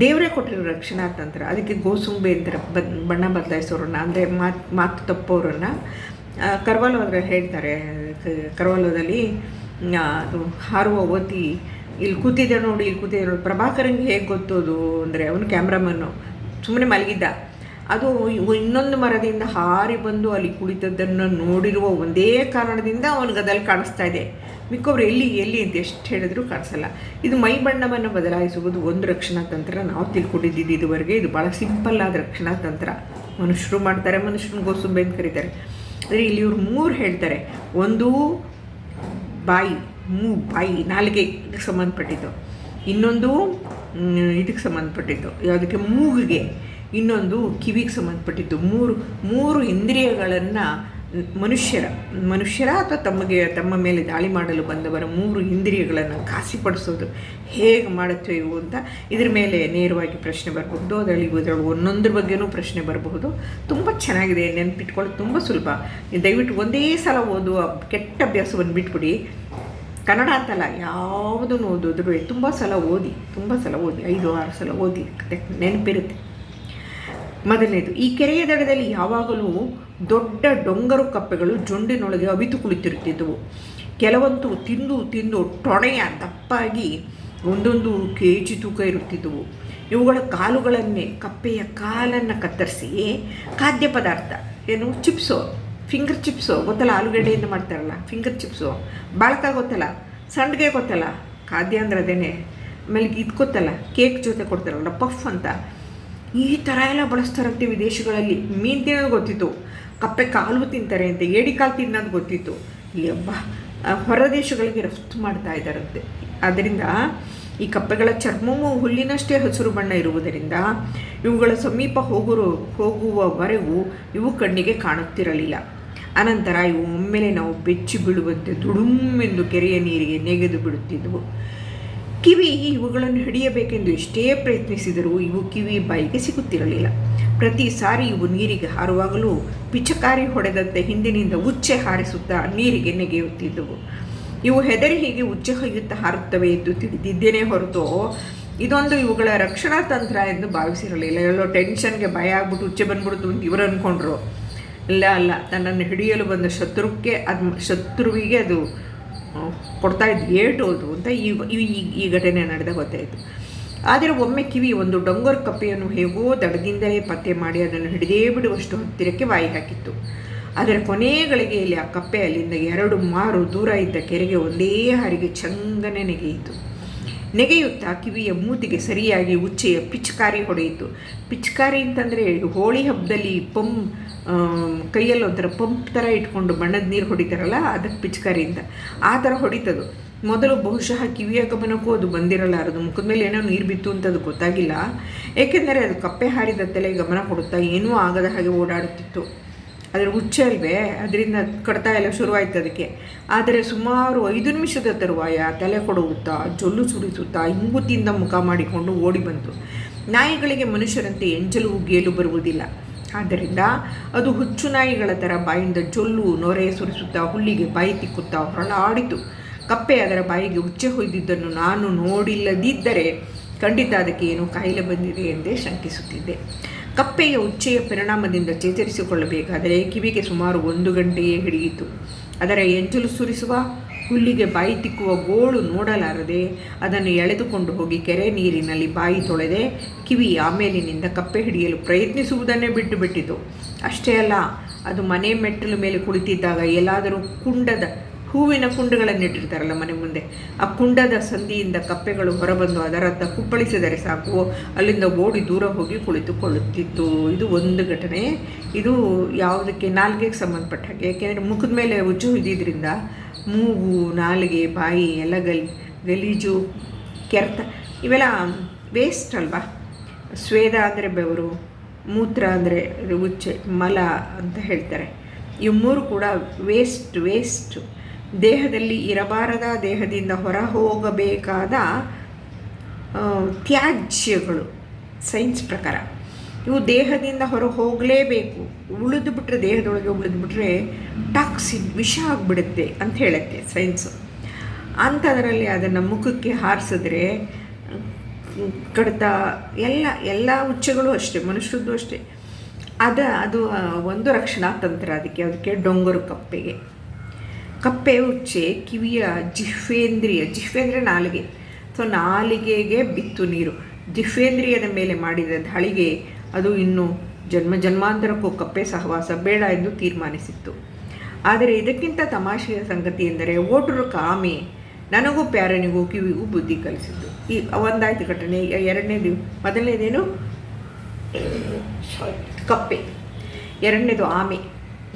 ದೇವರೇ ಕೊಟ್ಟಿರೋ ರಕ್ಷಣಾ ತಂತ್ರ ಅದಕ್ಕೆ ಗೋಸುಂಬೆ ಅಂತಾರೆ. ಬದ್ ಬಣ್ಣ ಬದಲಾಯಿಸೋರನ್ನ, ಅಂದರೆ ಮಾತು ಮಾತು ತಪ್ಪೋರನ್ನು. ಕರ್ವಾಲೋ ಅಂದರೆ ಹೇಳ್ತಾರೆ. ಕರ್ವಾಲೋದಲ್ಲಿ ಅದು ಹಾರುವ ಓತಿ ಇಲ್ಲಿ ಕೂತಿದ್ದೆ ನೋಡಿ, ಇಲ್ಲಿ ಕೂತಿದ್ದೆ ನೋಡಿ. ಪ್ರಭಾಕರಂಗೆ ಹೇಗೆ ಗೊತ್ತೋದು ಅಂದರೆ ಅವನು ಕ್ಯಾಮ್ರಾಮನ್ನು ಸುಮ್ಮನೆ ಮಲಗಿದ್ದ. ಅದು ಇನ್ನೊಂದು ಮರದಿಂದ ಹಾರಿ ಬಂದು ಅಲ್ಲಿ ಕುಳಿತದ್ದನ್ನು ನೋಡಿರುವ ಒಂದೇ ಕಾರಣದಿಂದ ಅವನಿಗೆ ಅದಲ್ಲಿ ಕಾಣಿಸ್ತಾ ಇದೆ. ಮಿಕ್ಕೊಬ್ರು, ಎಲ್ಲಿ ಎಲ್ಲಿ ಅಂತ ಎಷ್ಟು ಹೇಳಿದ್ರು ಕಾಣಿಸಲ್ಲ. ಇದು ಮೈ ಬಣ್ಣವನ್ನು ಬದಲಾಯಿಸುವುದು ಒಂದು ರಕ್ಷಣಾ ತಂತ್ರ. ನಾವು ತಿಳ್ಕೊಂಡಿದ್ದು ಇದುವರೆಗೆ ಇದು ಭಾಳ ಸಿಂಪಲ್ ಆದ ರಕ್ಷಣಾ ತಂತ್ರ. ಮನುಷ್ಯರು ಮಾಡ್ತಾರೆ, ಮನುಷ್ಯನ ಗೋಸುಂಬೆ ಅಂತ ಕರೀತಾರೆ. ಆದರೆ ಇಲ್ಲಿ ಇವರು ಮೂರು ಹೇಳ್ತಾರೆ. ಒಂದು ಬಾಯಿ. ಬಾಯಿ ಇದಕ್ಕೆ ಸಂಬಂಧಪಟ್ಟಿದ್ದು. ಇನ್ನೊಂದು ಇದಕ್ಕೆ ಸಂಬಂಧಪಟ್ಟಿದ್ದು. ಯಾವುದಕ್ಕೆ? ಮೂಗಿಗೆ. ಇನ್ನೊಂದು ಕಿವಿಗೆ ಸಂಬಂಧಪಟ್ಟಿದ್ದು. ಮೂರು ಮೂರು ಇಂದ್ರಿಯಗಳನ್ನು ಮನುಷ್ಯರ ಮನುಷ್ಯರ ಅಥವಾ ತಮಗೆ, ತಮ್ಮ ಮೇಲೆ ದಾಳಿ ಮಾಡಲು ಬಂದವರ ಮೂರು ಇಂದ್ರಿಯಗಳನ್ನು ಖಾಸಿಪಡಿಸೋದು ಹೇಗೆ ಮಾಡುತ್ತವೆ ಇವು ಅಂತ ಇದ್ರ ಮೇಲೆ ನೇರವಾಗಿ ಪ್ರಶ್ನೆ ಬರಬಹುದು. ಅದರಲ್ಲಿ ಇದರಲ್ಲಿ ಒಂದೊಂದ್ರ ಬಗ್ಗೆನೂ ಪ್ರಶ್ನೆ ಬರಬಹುದು. ತುಂಬ ಚೆನ್ನಾಗಿದೆ. ನೆನಪಿಟ್ಕೊಳ್ಳೋದು ತುಂಬ ಸುಲಭ. ದಯವಿಟ್ಟು ಒಂದೇ ಸಲ ಓದುವ ಕೆಟ್ಟ ಅಭ್ಯಾಸವನ್ನು ಬಿಟ್ಬಿಡಿ. ಕನ್ನಡ ಅಂತಲ್ಲ, ಯಾವುದನ್ನು ಓದಿದ್ರು ತುಂಬ ಸಲ ಓದಿ, ತುಂಬ ಸಲ ಓದಿ, ಐದು, ಆರು ಸಲ ಓದಿ ನೆನಪಿರುತ್ತೆ. ಮೊದಲನೇದು, ಈ ಕೆರೆಯ ದಡದಲ್ಲಿ ಯಾವಾಗಲೂ ದೊಡ್ಡ ಡೊಂಗರು ಕಪ್ಪೆಗಳು ಜೊಂಡಿನೊಳಗೆ ಅವಿತು ಕುಳಿತಿರುತ್ತಿದ್ದವು. ಕೆಲವಂತೂ ತಿಂದು ತಿಂದು ಟೊಣೆಯ ದಪ್ಪಾಗಿ ಒಂದೊಂದು ಕೆ ಜಿ ತೂಕ ಇರುತ್ತಿದ್ದವು. ಇವುಗಳ ಕಾಲುಗಳನ್ನೇ ಕಪ್ಪೆಯ ಕಾಲನ್ನು ಕತ್ತರಿಸಿ ಖಾದ್ಯ ಪದಾರ್ಥ, ಏನು, ಚಿಪ್ಸು. ಫಿಂಗರ್ ಚಿಪ್ಸು ಗೊತ್ತಲ್ಲ, ಆಲೂಗಡ್ಡೆಯಿಂದ ಮಾಡ್ತಾರಲ್ಲ ಫಿಂಗರ್ ಚಿಪ್ಸು ಬಾಳ್ಕ ಗೊತ್ತಲ್ಲ ಸಂಡಿಗೆ ಗೊತ್ತಲ್ಲ, ಖಾದ್ಯ ಅಂದ್ರೆ ಅದೇನೆ, ಆಮೇಲೆ ಇದು ಗೊತ್ತಲ್ಲ ಕೇಕ್ ಜೊತೆ ಕೊಡ್ತಾರಲ್ಲ ಪಫ್ ಅಂತ. ಈ ಥರ ಎಲ್ಲ ಬಳಸ್ತಾರಂತೆ ವಿದೇಶಗಳಲ್ಲಿ. ಮೀನು ತಿನ್ನೋದು ಗೊತ್ತಿತ್ತು, ಕಪ್ಪೆ ಕಾಲು ತಿಂತಾರೆ ಅಂತ, ಏಡಿ ಕಾಲು ತಿನ್ನೋದು ಗೊತ್ತಿತ್ತು. ಇಲ್ಲಿ ಹಬ್ಬ ಹೊರ ದೇಶಗಳಿಗೆ ರಫ್ತು ಮಾಡ್ತಾ ಇದ್ದಾರಂತೆ. ಆದ್ದರಿಂದ ಈ ಕಪ್ಪೆಗಳ ಚರ್ಮವು ಹುಲ್ಲಿನಷ್ಟೇ ಹಸಿರು ಬಣ್ಣ ಇರುವುದರಿಂದ ಇವುಗಳ ಸಮೀಪ ಹೋಗುವ ಹೋಗುವವರೆಗೂ ಇವು ಕಣ್ಣಿಗೆ ಕಾಣುತ್ತಿರಲಿಲ್ಲ. ಅನಂತರ ಇವು ಒಮ್ಮೆಲೆ ನಾವು ಬೆಚ್ಚಿ ಬೀಳುವಂತೆ ದುಡುಮೆಂದು ಕೆರೆಯ ನೀರಿಗೆ ನೆಗೆದು ಬಿಡುತ್ತಿದ್ದವು. ಕಿವಿ ಇವುಗಳನ್ನು ಹಿಡಿಯಬೇಕೆಂದು ಎಷ್ಟೇ ಪ್ರಯತ್ನಿಸಿದರೂ ಇವು ಕಿವಿ ಬಾಯಿಗೆ ಸಿಗುತ್ತಿರಲಿಲ್ಲ. ಪ್ರತಿ ಸಾರಿ ಇವು ನೀರಿಗೆ ಹಾರುವಾಗಲೂ ಪಿಚಕಾರಿ ಹೊಡೆದಂತೆ ಹಿಂದಿನಿಂದ ಉಚ್ಚೆ ಹಾರಿಸುತ್ತಾ ನೀರಿಗೆ ನೆಗೆಯುತ್ತಿದ್ದವು. ಇವು ಹೆದರಿ ಹೀಗೆ ಉಚ್ಚೆ ಹೊಯ್ಯುತ್ತಾ ಹಾರುತ್ತವೆ ಎಂದು ತಿಳಿದಿದ್ದೇನೆ ಹೊರತು ಇದೊಂದು ಇವುಗಳ ರಕ್ಷಣಾ ತಂತ್ರ ಎಂದು ಭಾವಿಸಿರಲಿಲ್ಲ. ಎಲ್ಲೋ ಟೆನ್ಷನ್ಗೆ ಭಯ ಆಗ್ಬಿಟ್ಟು ಉಚ್ಚೆ ಬಂದ್ಬಿಡ್ತು ಅಂತ ಇವರು ಅಂದ್ಕೊಂಡ್ರು. ಇಲ್ಲ, ಅಲ್ಲ. ತನ್ನನ್ನು ಹಿಡಿಯಲು ಬಂದ ಶತ್ರುಕ್ಕೆ ಅದು ಶತ್ರುವಿಗೆ ಅದು ಕೊಡ್ತಾ ಇದ್ದು ಏಟು ಅದು ಅಂತ ಈ ಈ ಘಟನೆ ನಡೆದ ಗೊತ್ತಾಯಿತು. ಆದರೆ ಒಮ್ಮೆ ಕಿವಿ ಒಂದು ಡೊಂಗರ್ ಕಪ್ಪೆಯನ್ನು ಹೇಗೋ ದಡದಿಂದಲೇ ಪತ್ತೆ ಮಾಡಿ ಅದನ್ನು ಹಿಡಿದೇ ಬಿಡುವಷ್ಟು ಹತ್ತಿರಕ್ಕೆ ಬಾಯಿ ಹಾಕಿತ್ತು. ಅದರ ಕೊನೆಯ ಗಳಿಗೆಯಲ್ಲಿ ಆ ಕಪ್ಪೆ ಅಲ್ಲಿಂದ ಎರಡು ಮಾರು ದೂರ ಇದ್ದ ಕೆರೆಗೆ ಒಂದೇ ಹಾರಿಗೆ ಚಂದನೆ ನೆಗೆಯಿತು. ನೆಗೆಯುತ್ತಾ ಕಿವಿಯ ಮೂತಿಗೆ ಸರಿಯಾಗಿ ಉಚ್ಚೆಯ ಪಿಚ್ಕಾರಿ ಹೊಡೆಯಿತು. ಪಿಚ್ಕಾರಿ ಅಂತಂದರೆ ಹೋಳಿ ಹಬ್ಬದಲ್ಲಿ ಪಂ ಕೈಯಲ್ಲಿ ಒಂಥರ ಪಂಪ್ ಥರ ಇಟ್ಕೊಂಡು ಬಣ್ಣದ ನೀರು ಹೊಡಿತಾರಲ್ಲ ಅದಕ್ಕೆ ಪಿಚ್ಕಾರಿಯಿಂದ ಆ ಥರ ಹೊಡಿತದು. ಮೊದಲು ಬಹುಶಃ ಕಿವಿಯ ಗಮನಕ್ಕೂ ಅದು ಬಂದಿರಲಾರದು. ಮುಖದ ಮೇಲೆ ಏನೋ ನೀರು ಬಿತ್ತು ಅಂತ ಅದು ಗೊತ್ತಾಗಿಲ್ಲ. ಏಕೆಂದರೆ ಅದು ಕಪ್ಪೆ ಹಾರಿದ ತಲೆ ಗಮನ ಕೊಡುತ್ತಾ ಏನೂ ಆಗದ ಹಾಗೆ ಓಡಾಡುತ್ತಿತ್ತು. ಅದರ ಹುಚ್ಚ ಅಲ್ವೇ? ಅದರಿಂದ ಕಡ್ತಾ ಎಲ್ಲ ಶುರುವಾಯಿತು ಅದಕ್ಕೆ. ಆದರೆ ಸುಮಾರು ಐದು ನಿಮಿಷದ ತರುವಾಯ ತಲೆ ಕೊಡುತ್ತಾ ಜೊಲ್ಲು ಸುಡಿಸುತ್ತಾ ಇಂಗುತಿಯಿಂದ ಮುಖ ಮಾಡಿಕೊಂಡು ಓಡಿ ಬಂತು. ನಾಯಿಗಳಿಗೆ ಮನುಷ್ಯರಂತೆ ಎಂಜಲು ಉಗ್ಗಿಯಲು ಬರುವುದಿಲ್ಲ. ಆದ್ದರಿಂದ ಅದು ಹುಚ್ಚು ನಾಯಿಗಳ ಥರ ಬಾಯಿಂದ ಜೊಲ್ಲು, ನೊರೆ ಸುರಿಸುತ್ತಾ, ಹುಲ್ಲಿಗೆ ಬಾಯಿ ತಿಕ್ಕುತ್ತಾ ಹೊರಳಾಡಿತು. ಕಪ್ಪೆ ಅದರ ಬಾಯಿಗೆ ಉಚ್ಚೆ ಹೊಯ್ದಿದ್ದನ್ನು ನಾನು ನೋಡಿಲ್ಲದಿದ್ದರೆ ಖಂಡಿತ ಅದಕ್ಕೆ ಏನೋ ಕಾಯಿಲೆ ಬಂದಿದೆ ಎಂದೇ ಶಂಕಿಸುತ್ತಿದ್ದೆ. ಕಪ್ಪೆಯ ಉಚ್ಚೆಯ ಪರಿಣಾಮದಿಂದ ಚೇತರಿಸಿಕೊಳ್ಳಬೇಕಾದರೆ ಕಿವಿಗೆ ಸುಮಾರು ಒಂದು ಗಂಟೆಯೇ ಹಿಡಿಯಿತು. ಅದರ ಎಂಜಲು ಸುರಿಸುವ, ಹುಲ್ಲಿಗೆ ಬಾಯಿ ತಿಕ್ಕುವ ಗೋಳು ನೋಡಲಾರದೆ ಅದನ್ನು ಎಳೆದುಕೊಂಡು ಹೋಗಿ ಕೆರೆ ನೀರಿನಲ್ಲಿ ಬಾಯಿ ತೊಳೆದೆ ಕಿವಿ ಆಮೇಲಿನಿಂದ ಕಪ್ಪೆ ಹಿಡಿಯಲು ಪ್ರಯತ್ನಿಸುವುದನ್ನೇ ಬಿಟ್ಟು ಬಿಟ್ಟಿತು. ಅಷ್ಟೇ ಅಲ್ಲ, ಅದು ಮನೆ ಮೆಟ್ಟಲು ಮೇಲೆ ಕುಳಿತಿದ್ದಾಗ ಎಲ್ಲಾದರೂ ಕುಂಡದ ಹೂವಿನ ಕುಂಡಗಳನ್ನು ಇಟ್ಟಿರ್ತಾರಲ್ಲ ಮನೆ ಮುಂದೆ. ಆ ಕುಂಡದ ಸಂದಿಯಿಂದ ಕಪ್ಪೆಗಳು ಹೊರಬಂದು ಅದರತ್ತ ಕುಪ್ಪಳಿಸಿದರೆ ಸಾಕು. ಅಲ್ಲಿಂದ ಓಡಿ ದೂರ ಹೋಗಿ ಕುಳಿತುಕೊಳ್ಳುತ್ತಿತ್ತು. ಇದು ಒಂದು ಘಟನೆ. ಇದು ಯಾವುದಕ್ಕೆ? ನಾಲ್ಗೆಗೆ ಸಂಬಂಧಪಟ್ಟ ಹಾಗೆ. ಯಾಕೆಂದರೆ ಮುಖದ ಮೇಲೆ ಉಜ್ಜು ಇದ್ದಿದ್ದರಿಂದ ಮೂಗು, ನಾಲಿಗೆ, ಬಾಯಿ ಎಲ್ಲ ಗಲ್ ಗಲೀಜು, ಕೆರೆತ ಇವೆಲ್ಲ ವೇಸ್ಟ್ ಅಲ್ವಾ? ಸ್ವೇದ ಅಂದರೆ ಬೆವರು, ಮೂತ್ರ ಅಂದರೆ ಉಚ್ಚೆ ಮಲ ಅಂತ ಹೇಳ್ತಾರೆ. ಇವು ಮೂರು ಕೂಡ ವೇಸ್ಟ್ ವೇಸ್ಟು ದೇಹದಲ್ಲಿ ಇರಬಾರದ ದೇಹದಿಂದ ಹೊರ ಹೋಗಬೇಕಾದ ತ್ಯಾಜ್ಯಗಳು ಸೈನ್ಸ್ ಪ್ರಕಾರ. ಇವು ದೇಹದಿಂದ ಹೊರ ಹೋಗಲೇಬೇಕು ಉಳಿದು ಬಿಟ್ಟರೆ ದೇಹದೊಳಗೆ ಉಳಿದು ಬಿಟ್ಟರೆ ಟಾಕ್ಸಿನ್ ವಿಷ ಆಗಿಬಿಡುತ್ತೆ ಅಂತ ಹೇಳುತ್ತೆ ಸೈನ್ಸು ಅಂಥದ್ರಲ್ಲಿ ಅದನ್ನು ಮುಖಕ್ಕೆ ಹಾರಿಸಿದ್ರೆ, ಕಡಿತ ಎಲ್ಲ ಎಲ್ಲ ಉಚ್ಚಗಳು ಅಷ್ಟೇ ಮನುಷ್ಯದ್ದು ಅಷ್ಟೇ. ಅದ, ಅದು ಒಂದು ರಕ್ಷಣಾ ತಂತ್ರ ಅದಕ್ಕೆ ಅದಕ್ಕೆ ಡೊಂಗರು ಕಪ್ಪೆಗೆ. ಕಪ್ಪೆ ಉಚ್ಚೆ, ಕಿವಿಯ ಜಿಹ್ವೇಂದ್ರಿಯ ಜಿಹ್ವೆ ಅಂದರೆ ನಾಲಿಗೆ. ಸೊ, ನಾಲಿಗೆಗೆ ಬಿತ್ತು ನೀರು. ಜಿಹ್ವೇಂದ್ರಿಯದ ಮೇಲೆ ಮಾಡಿದ ದಾಳಿಗೆ ಅದು ಇನ್ನು ಜನ್ಮ, ಜನ್ಮಾಂತರಕ್ಕೂ ಕಪ್ಪೆ ಸಹವಾಸ, ಬೇಡ ಎಂದು ತೀರ್ಮಾನಿಸಿತ್ತು. ಆದರೆ ಇದಕ್ಕಿಂತ ತಮಾಷೆಯ ಸಂಗತಿ ಎಂದರೆ ಓಟರು ಕಾಮೆ, ನನಗೂ ಪ್ಯಾರನಿಗೂ ಕಿವಿಗೂ ಬುದ್ಧಿ ಕಲಿಸಿದ್ದು. ಈ ಒಂದಾಯ್ತು ಘಟನೆ, ಎರಡನೇದು, ಮೊದಲನೇದೇನು? ಕಪ್ಪೆ. ಎರಡನೇದು ಆಮೆ.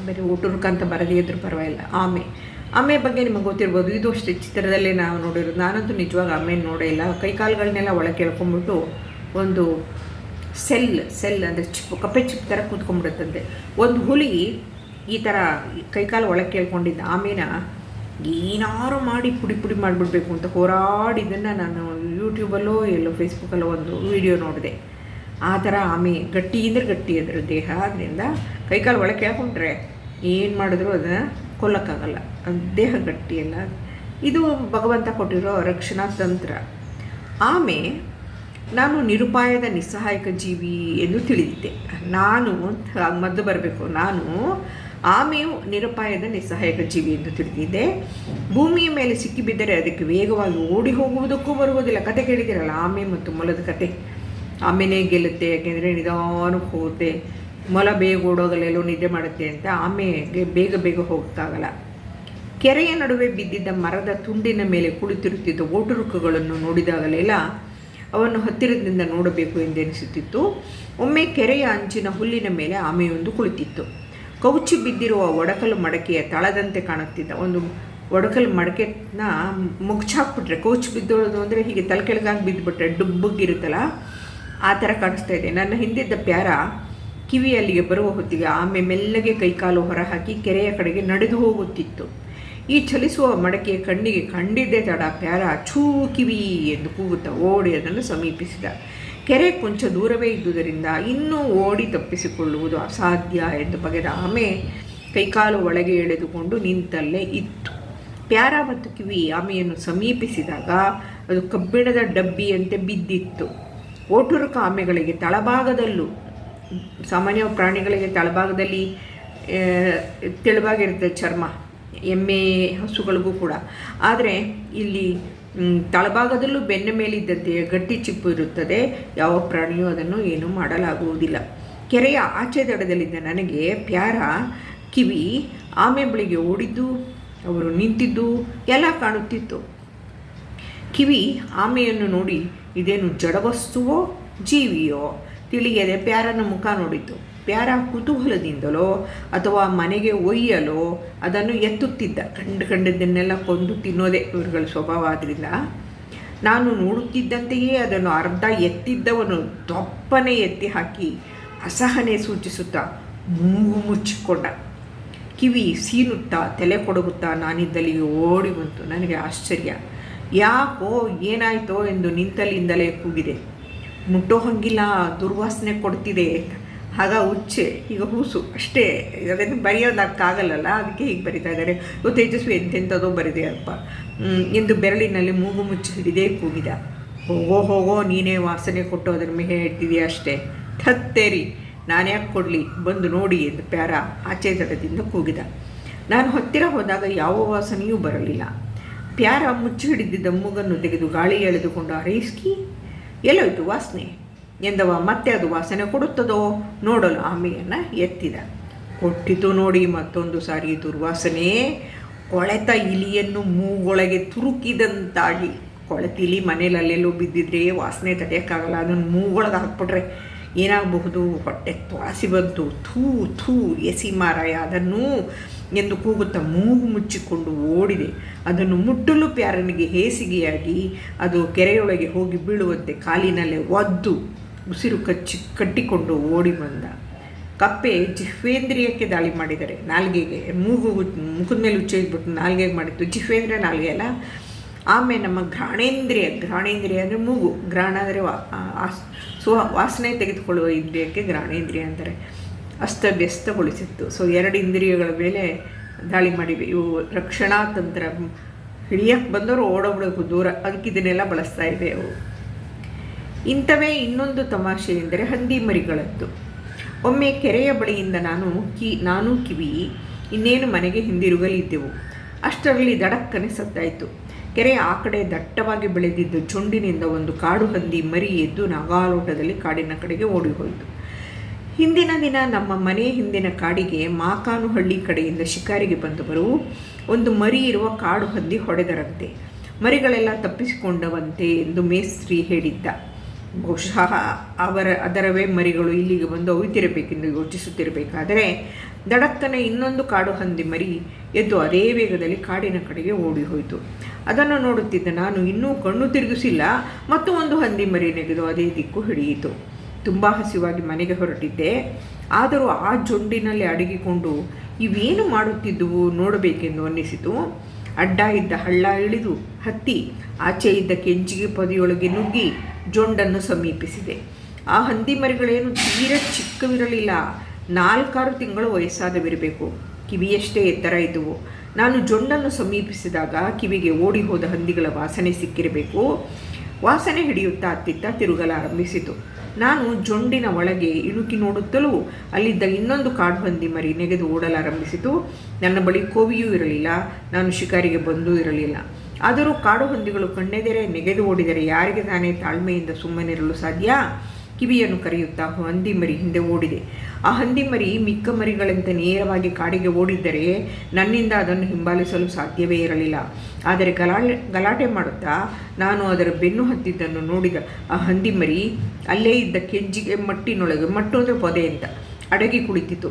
ಬರೀ ಊಟ ಅಂತ ಬರದೇ ಇದ್ರೂ ಪರವಾಗಿಲ್ಲ, ಆಮೆ. ಆಮೆ ಬಗ್ಗೆ ನಿಮಗೆ ಗೊತ್ತಿರ್ಬೋದು, ಇದು ಅಷ್ಟೇ ಚಿತ್ರದಲ್ಲೇ ನಾವು ನೋಡಿರೋದು. ನಾನಂತೂ ನಿಜವಾಗ ಆಮೆ ನೋಡೇ ಇಲ್ಲ. ಕೈಕಾಲುಗಳನ್ನೆಲ್ಲ ಒಳಗೆ ಕೇಳ್ಕೊಂಬಿಟ್ಟು ಒಂದು ಸೆಲ್ ಸೆಲ್ ಅಂದರೆ ಚಿಪ್ಪು ಕಪ್ಪೆ ಚಿಪ್ ಥರ ಕೂತ್ಕೊಂಡ್ಬಿಡುತ್ತಂತೆ ಒಂದು ಹುಲಿ ಈ ಥರ ಕೈಕಾಲು ಒಳಗೆ ಕೇಳ್ಕೊಂಡಿದ್ದ ಆಮೇನ ಏನಾರು ಮಾಡಿ ಪುಡಿ ಪುಡಿ ಮಾಡಿಬಿಡ್ಬೇಕು ಅಂತ ಹೋರಾಡಿದ್ದನ್ನು ನಾನು ಯೂಟ್ಯೂಬಲ್ಲೋ ಎಲ್ಲೋ ಫೇಸ್ಬುಕ್ಕಲ್ಲೋ ಒಂದು ವಿಡಿಯೋ ನೋಡಿದೆ. ಆ ಥರ ಆಮೆ ಗಟ್ಟಿ ಅಂದರೆ ಗಟ್ಟಿ ಅದರ ದೇಹ. ಅದರಿಂದ ಕೈಕಾಲು ಒಳಗೆ ಕೇಳ್ಕೊಂಡ್ರೆ ಏನು ಮಾಡಿದ್ರು ಅದನ್ನು ಕೊಲ್ಲಕ್ಕಾಗಲ್ಲ. ದೇಹ ಗಟ್ಟಿಯಲ್ಲ ಇದು ಭಗವಂತ ಕೊಟ್ಟಿರೋ ರಕ್ಷಣಾ ತಂತ್ರ. ಆಮೆ, ನಾನು ನಿರುಪಾಯದ ನಿಸ್ಸಹಾಯಕ ಜೀವಿ ಎಂದು ತಿಳಿದಿದ್ದೆ. ನಾನು ಮದ್ದು ಬರಬೇಕು. ನಾನು ಆಮೆಯು ನಿರುಪಾಯದ ನಿಸ್ಸಹಾಯಕ ಜೀವಿ ಎಂದು ತಿಳಿದಿದ್ದೆ. ಭೂಮಿಯ ಮೇಲೆ ಸಿಕ್ಕಿಬಿದ್ದರೆ ಅದಕ್ಕೆ ವೇಗವಾಗಿ ಓಡಿ ಹೋಗುವುದಕ್ಕೂ ಬರುವುದಿಲ್ಲ. ಕತೆ ಕೇಳಿದಿರಲ್ಲ ಆಮೆ ಮತ್ತು ಮೊಲದ ಕತೆ. ಆಮೆನೇ ಗೆಲ್ಲುತ್ತೆ, ಯಾಕೆಂದರೆ ನಿಧಾನಕ್ಕೆ ಹೋಗುತ್ತೆ ಮೊಲ ಬೇಗ ಓಡೋಗಲೆಲ್ಲೋ ನಿದ್ದೆ ಮಾಡುತ್ತೆ ಅಂತ ಆಮೆಗೆ ಬೇಗ ಬೇಗ ಹೋಗ್ತಾಗಲ್ಲ ಕೆರೆಯ ನಡುವೆ ಬಿದ್ದಿದ್ದ ಮರದ ತುಂಡಿನ ಮೇಲೆ ಕುಳಿತಿರುತ್ತಿದ್ದ ಓಟುರುಕುಗಳನ್ನು ನೋಡಿದಾಗಲೆಲ್ಲ ಅವನ್ನು ಹತ್ತಿರದಿಂದ ನೋಡಬೇಕು ಎಂದೆನಿಸುತ್ತಿತ್ತು. ಒಮ್ಮೆ ಕೆರೆಯ ಅಂಚಿನ ಹುಲ್ಲಿನ ಮೇಲೆ ಆಮೆಯೊಂದು ಕುಳಿತಿತ್ತು. ಕೌಚಿ ಬಿದ್ದಿರುವ ಒಡಕಲು ಮಡಕೆಯ ತಳದಂತೆ ಕಾಣುತ್ತಿದ್ದ ಒಂದು ಒಡಕಲು ಮಡಕೆನ ಮುಗ್ಚಾಕ್ಬಿಟ್ರೆ ಕೌಚಿ ಬಿದ್ದೋಳೋದು ಅಂದರೆ ಹೀಗೆ ತಲೆ ಕೆಳಗಾಗಿ ಬಿದ್ದುಬಿಟ್ರೆ ಡುಬ್ಬುಗಿರುತ್ತಲ್ಲ ಆ ಥರ ಕಾಣಿಸ್ತಾ ಇದೆ. ನನ್ನ ಹಿಂದಿದ್ದ ಪ್ಯಾರ ಕಿವಿ ಅಲ್ಲಿಗೆ ಬರುವ ಹೊತ್ತಿಗೆ ಆಮೆ ಮೆಲ್ಲಗೆ ಕೈಕಾಲು ಹೊರಹಾಕಿ ಕೆರೆಯ ಕಡೆಗೆ ನಡೆದು ಹೋಗುತ್ತಿತ್ತು. ಈ ಚಲಿಸುವ ಮಡಕೆಯ ಕಣ್ಣಿಗೆ ಕಂಡಿದ್ದೇ ತಡ ಪ್ಯಾರ ಛೂ ಕಿವಿ ಎಂದು ಕೂಗುತ್ತಾ ಓಡಿ ಅದನ್ನು ಸಮೀಪಿಸಿದ. ಕೆರೆ ಕೊಂಚ ದೂರವೇ ಇದ್ದುದರಿಂದ ಇನ್ನೂ ಓಡಿ ತಪ್ಪಿಸಿಕೊಳ್ಳುವುದು ಅಸಾಧ್ಯ ಎಂದು ಬಗೆದ ಆಮೆ ಕೈಕಾಲು ಒಳಗೆ ಎಳೆದುಕೊಂಡು ನಿಂತಲ್ಲೇ ಇತ್ತು. ಪ್ಯಾರ ಮತ್ತು ಕಿವಿ ಆಮೆಯನ್ನು ಸಮೀಪಿಸಿದಾಗ ಅದು ಕಬ್ಬಿಣದ ಡಬ್ಬಿಯಂತೆ ಬಿದ್ದಿತ್ತು. ಓಟುರುಕ ಆಮೆಗಳಿಗೆ ತಳಭಾಗದಲ್ಲೂ ಸಾಮಾನ್ಯ ಪ್ರಾಣಿಗಳಿಗೆ ತಳಭಾಗದಲ್ಲಿ ತೆಳುವಾಗಿರುತ್ತೆ ಚರ್ಮ, ಎಮ್ಮೆ ಹಸುಗಳಿಗೂ ಕೂಡ. ಆದರೆ ಇಲ್ಲಿ ತಳಭಾಗದಲ್ಲೂ ಬೆನ್ನ ಮೇಲಿದ್ದಂತೆ ಗಟ್ಟಿ ಚಿಪ್ಪು ಇರುತ್ತದೆ. ಯಾವ ಪ್ರಾಣಿಯೂ ಅದನ್ನು ಏನೂ ಮಾಡಲಾಗುವುದಿಲ್ಲ. ಕೆರೆಯ ಆಚೆ ದಡದಲ್ಲಿದ್ದ ನನಗೆ ಪ್ಯಾರ ಕಿವಿ ಆಮೆ ಬಳಿಗೆ ಓಡಿದ್ದು, ಅವರು ನಿಂತಿದ್ದು, ಎಲ್ಲ ಕಾಣುತ್ತಿತ್ತು. ಕಿವಿ ಆಮೆಯನ್ನು ನೋಡಿ, ಇದೇನು ಜಡವಸ್ತುವೋ, ಜೀವಿಯೋ? ತಿಳಿಯದೆ ಪ್ಯಾರನ ಮುಖ ನೋಡಿತು. ಪ್ಯಾರ ಕುತೂಹಲದಿಂದಲೋ ಅಥವಾ ಮನೆಗೆ ಒಯ್ಯಲೋ ಅದನ್ನು ಎತ್ತುತ್ತಿದ್ದ. ಕಂಡು ಕಂಡದ್ದನ್ನೆಲ್ಲ ಕೊಂದು ತಿನ್ನೋದೇ ಇವ್ರುಗಳ ಸ್ವಭಾವ. ಆದ್ದರಿಂದ ನಾನು ನೋಡುತ್ತಿದ್ದಂತೆಯೇ ಅದನ್ನು ಅರ್ಧ ಎತ್ತಿದ್ದವನು ದಪ್ಪನೆ ಎತ್ತಿ ಹಾಕಿ ಅಸಹನೆ ಸೂಚಿಸುತ್ತಾ ಮೂಗು ಮುಚ್ಚಿಕೊಂಡ. ಕಿವಿ ಸೀನುತ್ತಾ ತಲೆ ಕೊಡಗುತ್ತಾ ನಾನಿದ್ದಲ್ಲಿಗೆ ಓಡಿ ಬಂತು. ನನಗೆ ಆಶ್ಚರ್ಯ. ಯಾಕೋ ಏನಾಯಿತೋ ಎಂದು ನಿಂತಲ್ಲಿಂದಲೇ ಕೂಗಿದೆ. ಮುಟ್ಟೋ ಹಂಗಿಲ್ಲ ದುರ್ವಾಸನೆ ಕೊಡ್ತಿದೆ. ಆಗ ಉಚ್ಚೆ ಈಗ ಹೂಸು. ಅಷ್ಟೇ ಅದನ್ನು ಬರೆಯೋದಕ್ಕಾಗಲ್ಲಲ್ಲ ಅದಕ್ಕೆ ಹೀಗೆ ಬರಿತಾ ಇದ್ದಾರೆ. ಓ ತೇಜಸ್ವಿ ಎಂತೆಂಥದೋ ಬರಿದೆ ಅಪ್ಪ ಹ್ಮ್, ಎಂದು ಬೆರಳಿನಲ್ಲಿ ಮೂಗು ಮುಚ್ಚಿ ಹಿಡಿದೇ ಕೂಗಿದ. ಹೋಗೋ ಹೋಗೋ ನೀನೇ ವಾಸನೆ ಕೊಟ್ಟು ಅದರ ಮೇಲೆ ಹೇಳ್ತಿದೆಯಾ ಅಷ್ಟೇ. ಥತ್ತೇರಿ ನಾನು ಯಾಕೆ ಕೊಡಲಿ? ಬಂದು ನೋಡಿ ಎಂದು ಪ್ಯಾರ ಆಚೆ ದಡದಿಂದ ಕೂಗಿದ. ನಾನು ಹತ್ತಿರ ಹೋದಾಗ ಯಾವ ವಾಸನೆಯೂ ಬರಲಿಲ್ಲ. ಪ್ಯಾರ ಮುಚ್ಚಿ ಹಿಡಿದಿದ್ದ ಮೂಗನ್ನು ತೆಗೆದು ಗಾಳಿ ಎಳೆದುಕೊಂಡು ಅರೈಸ್ಕಿ ಎಲ್ಲೋಯ್ತು ವಾಸನೆ. ಎಂದವ ಮತ್ತೆ ಅದು ವಾಸನೆ ಕೊಡುತ್ತದೋ ನೋಡಲು ಆಮೆಯನ್ನು ಎತ್ತಿದ. ಕೊಟ್ಟಿತು ನೋಡಿ ಮತ್ತೊಂದು ಸಾರಿ ದುರ್ವಾಸನೆ. ಕೊಳೆತ ಇಲಿಯನ್ನು ಮೂಗೊಳಗೆ ತುರುಕಿದಂತಾಗಿ. ಕೊಳೆತ ಇಲಿ ಮನೇಲಿ ಅಲ್ಲೆಲ್ಲೋ ಬಿದ್ದಿದ್ರೆ ವಾಸನೆ ತಡೆಯೋಕ್ಕಾಗಲ್ಲ. ಅದನ್ನು ಮೂಗೊಳಗೆ ಹಾಕ್ಬಿಟ್ರೆ ಏನಾಗಬಹುದು? ಹೊಟ್ಟೆ ತ್ವಾಸಿ ಬಂತು. ಥೂ ಥೂ ಎಸಿ ಮಾರಾಯ. ಅದನ್ನು ಎಂದು ಕೂಗುತ್ತಾ ಮೂಗು ಮುಚ್ಚಿಕೊಂಡು ಓಡಿದೆ. ಅದನ್ನು ಮುಟ್ಟಲು ಪ್ಯಾರನಿಗೆ ಹೇಸಿಗೆಯಾಗಿ ಅದು ಕೆರೆಯೊಳಗೆ ಹೋಗಿ ಬೀಳುವಂತೆ ಕಾಲಿನಲ್ಲೇ ಒದ್ದು ಉಸಿರು ಕಚ್ಚಿ ಕಟ್ಟಿಕೊಂಡು ಓಡಿ ಬಂದ. ಕಪ್ಪೆ ಜಿಹ್ವೇಂದ್ರಿಯಕ್ಕೆ ದಾಳಿ ಮಾಡಿದ್ದಾರೆ ನಾಲ್ಗೆಗೆ ಮೂಗು ಮುಖದ ಮೇಲೆ ಉಚ್ಚ ಇದ್ಬಿಟ್ಟು ನಾಲ್ಗೆಗೆ ಮಾಡಿತ್ತು ಜಿಹ್ವೇಂದ್ರ ನಾಲ್ಗೆ ಅಲ್ಲ? ಆಮೇಲೆ ನಮ್ಮ ಘ್ರಾಣೇಂದ್ರಿಯ ಘ್ರಾಣೇಂದ್ರಿಯ ಅಂದರೆ ಮೂಗು. ಘ್ರಾಣ ಅಂದರೆ ವಾ ವಾಸನೆ ತೆಗೆದುಕೊಳ್ಳುವ ಇಂದ್ರಿಯಕ್ಕೆ ಘ್ರಾಣೇಂದ್ರಿಯ ಅಂತಾರೆ. ಅಸ್ತವ್ಯಸ್ತಗೊಳಿಸಿತ್ತು ಸೊ ಎರಡು ಇಂದ್ರಿಯಗಳ ಮೇಲೆ ದಾಳಿ ಮಾಡಿವೆ. ಇವು ರಕ್ಷಣಾ ತಂತ್ರ. ಹಿಡಿಯಕ್ಕೆ ಬಂದವರು ಓಡೋಗ್ಬೇಕು ದೂರ. ಅದಕ್ಕೆ ಇದನ್ನೆಲ್ಲ ಬಳಸ್ತಾ ಇವೆ ಅವು. ಇಂಥವೇ ಇನ್ನೊಂದು ತಮಾಷೆ ಎಂದರೆ ಹಂದಿ ಮರಿಗಳದ್ದು. ಒಮ್ಮೆ ಕೆರೆಯ ಬಳಿಯಿಂದ ನಾನು ಕಿ, ನಾನು ಕಿವಿ, ಇನ್ನೇನು ಮನೆಗೆ ಹಿಂದಿರುಗಲಿದ್ದೆವು. ಅಷ್ಟರಲ್ಲಿ ದಡಕ್ಕನೆ ಸದ್ದಾಯಿತು ಕೆರೆ ಆ ಕಡೆ ದಟ್ಟವಾಗಿ ಬೆಳೆದಿದ್ದ ಚುಂಡಿನಿಂದ ಒಂದು ಕಾಡು ಹಂದಿ ಮರಿ ಎದ್ದು ನಾಗಾಲೋಟದಲ್ಲಿ ಕಾಡಿನ ಕಡೆಗೆ ಓಡಿ ಹೋಯಿತು. ಹಿಂದಿನ ದಿನ ನಮ್ಮ ಮನೆ ಹಿಂದಿನ ಕಾಡಿಗೆ ಮಾಕಾನುಹಳ್ಳಿ ಕಡೆಯಿಂದ ಶಿಕಾರಿಗೆ ಬಂದವರು ಒಂದು ಮರಿ ಇರುವ ಕಾಡು ಹಂದಿ ಹೊಡೆದರಂತೆ. ಮರಿಗಳೆಲ್ಲ ತಪ್ಪಿಸಿಕೊಂಡವಂತೆ ಎಂದು ಮೇಸ್ತ್ರಿ ಹೇಳಿದ್ದ. ಬಹುಶಃ ಅವರ, ಅದರವೇ ಮರಿಗಳು ಇಲ್ಲಿಗೆ ಬಂದು ಅವಿತಿರಬೇಕೆಂದು ಯೋಚಿಸುತ್ತಿರಬೇಕಾದರೆ ದಡಕ್ಕನೆ ಇನ್ನೊಂದು ಕಾಡು ಹಂದಿ ಮರಿ ಎದ್ದು ಅದೇ ವೇಗದಲ್ಲಿ ಕಾಡಿನ ಕಡೆಗೆ ಓಡಿ ಹೋಯಿತು. ಅದನ್ನು ನೋಡುತ್ತಿದ್ದ ನಾನು ಇನ್ನೂ ಕಣ್ಣು ತಿರುಗಿಸಿಲ್ಲ, ಮತ್ತು ಒಂದು ಹಂದಿ ಮರಿ ನೆಗೆದು ಅದೇ ದಿಕ್ಕು ಹಿಡಿಯಿತು. ತುಂಬ ಹಸಿವಾಗಿ ಮನೆಗೆ ಹೊರಟಿದ್ದೆ. ಆದರೂ ಆ ಜೊಂಡಿನಲ್ಲಿ ಅಡಗಿಕೊಂಡು, ಇವೇನು ಮಾಡುತ್ತಿದ್ದುವು ನೋಡಬೇಕೆಂದು ಅನ್ನಿಸಿತು. ಅಡ್ಡ ಇದ್ದ ಹಳ್ಳ ಇಳಿದು ಹತ್ತಿ, ಆಚೆ ಇದ್ದ ಕೆಂಚಿಗೆ ಪೊದೆಯೊಳಗೆ ನುಗ್ಗಿ ಜೊಂಡನ್ನು ಸಮೀಪಿಸಿದೆ. ಆ ಹಂದಿ ಮರಿಗಳೇನು ತೀರ ಚಿಕ್ಕವಿರಲಿಲ್ಲ. ನಾಲ್ಕಾರು ತಿಂಗಳು ವಯಸ್ಸಾದವಿರಬೇಕು. ಕಿವಿಯಷ್ಟೇ ಎತ್ತರ ಇದ್ದುವು. ನಾನು ಜೊಂಡನ್ನು ಸಮೀಪಿಸಿದಾಗ ಕಿವಿಗೆ ಓಡಿ ಹೋದ ಹಂದಿಗಳ ವಾಸನೆ ಸಿಕ್ಕಿರಬೇಕು. ವಾಸನೆ ಹಿಡಿಯುತ್ತಾ ಅತ್ತಿತ್ತ ತಿರುಗಲಾರಂಭಿಸಿತು. ನಾನು ಜೊಂಡಿನ ಒಳಗೆ ಇಣುಕಿ ನೋಡುತ್ತಲೂ ಅಲ್ಲಿದ್ದ ಇನ್ನೊಂದು ಕಾಡು ಹಂದಿ ಮರಿ ನೆಗೆದು ಓಡಲಾರಂಭಿಸಿತು. ನನ್ನ ಬಳಿ ಕೋವಿಯೂ ಇರಲಿಲ್ಲ, ನಾನು ಶಿಕಾರಿಗೆ ಬಂದೂ ಇರಲಿಲ್ಲ. ಆದರೂ ಕಾಡು ಹಂದಿಗಳು ಕಣ್ಣೆದೆರೆ ನೆಗೆದು ಓಡಿದರೆ ಯಾರಿಗೆ ತಾನೇ ತಾಳ್ಮೆಯಿಂದ ಸುಮ್ಮನಿರಲು ಸಾಧ್ಯ? ಕಿವಿಯನ್ನು ಕರೆಯುತ್ತಾ ಹಂದಿ ಮರಿ ಹಿಂದೆ ಓಡಿದೆ. ಆ ಹಂದಿ ಮರಿ ಮಿಕ್ಕ ಮರಿಗಳಂತೆ ನೇರವಾಗಿ ಕಾಡಿಗೆ ಓಡಿದ್ದರೆ ನನ್ನಿಂದ ಅದನ್ನು ಹಿಂಬಾಲಿಸಲು ಸಾಧ್ಯವೇ ಇರಲಿಲ್ಲ. ಆದರೆ ಗಲಾಟೆ ಗಲಾಟೆ ಮಾಡುತ್ತಾ ನಾನು ಅದರ ಬೆನ್ನು ಹತ್ತಿದ್ದನ್ನು ನೋಡಿದ ಆ ಹಂದಿ ಮರಿ, ಅಲ್ಲೇ ಇದ್ದ ಕೆಜ್ಜಿಗೆ ಮಟ್ಟಿನೊಳಗೆ ಮಟ್ಟು ಅಂದರೆ ಪೊದೆ ಅಂತ ಅಡಗಿ ಕುಳಿತಿತು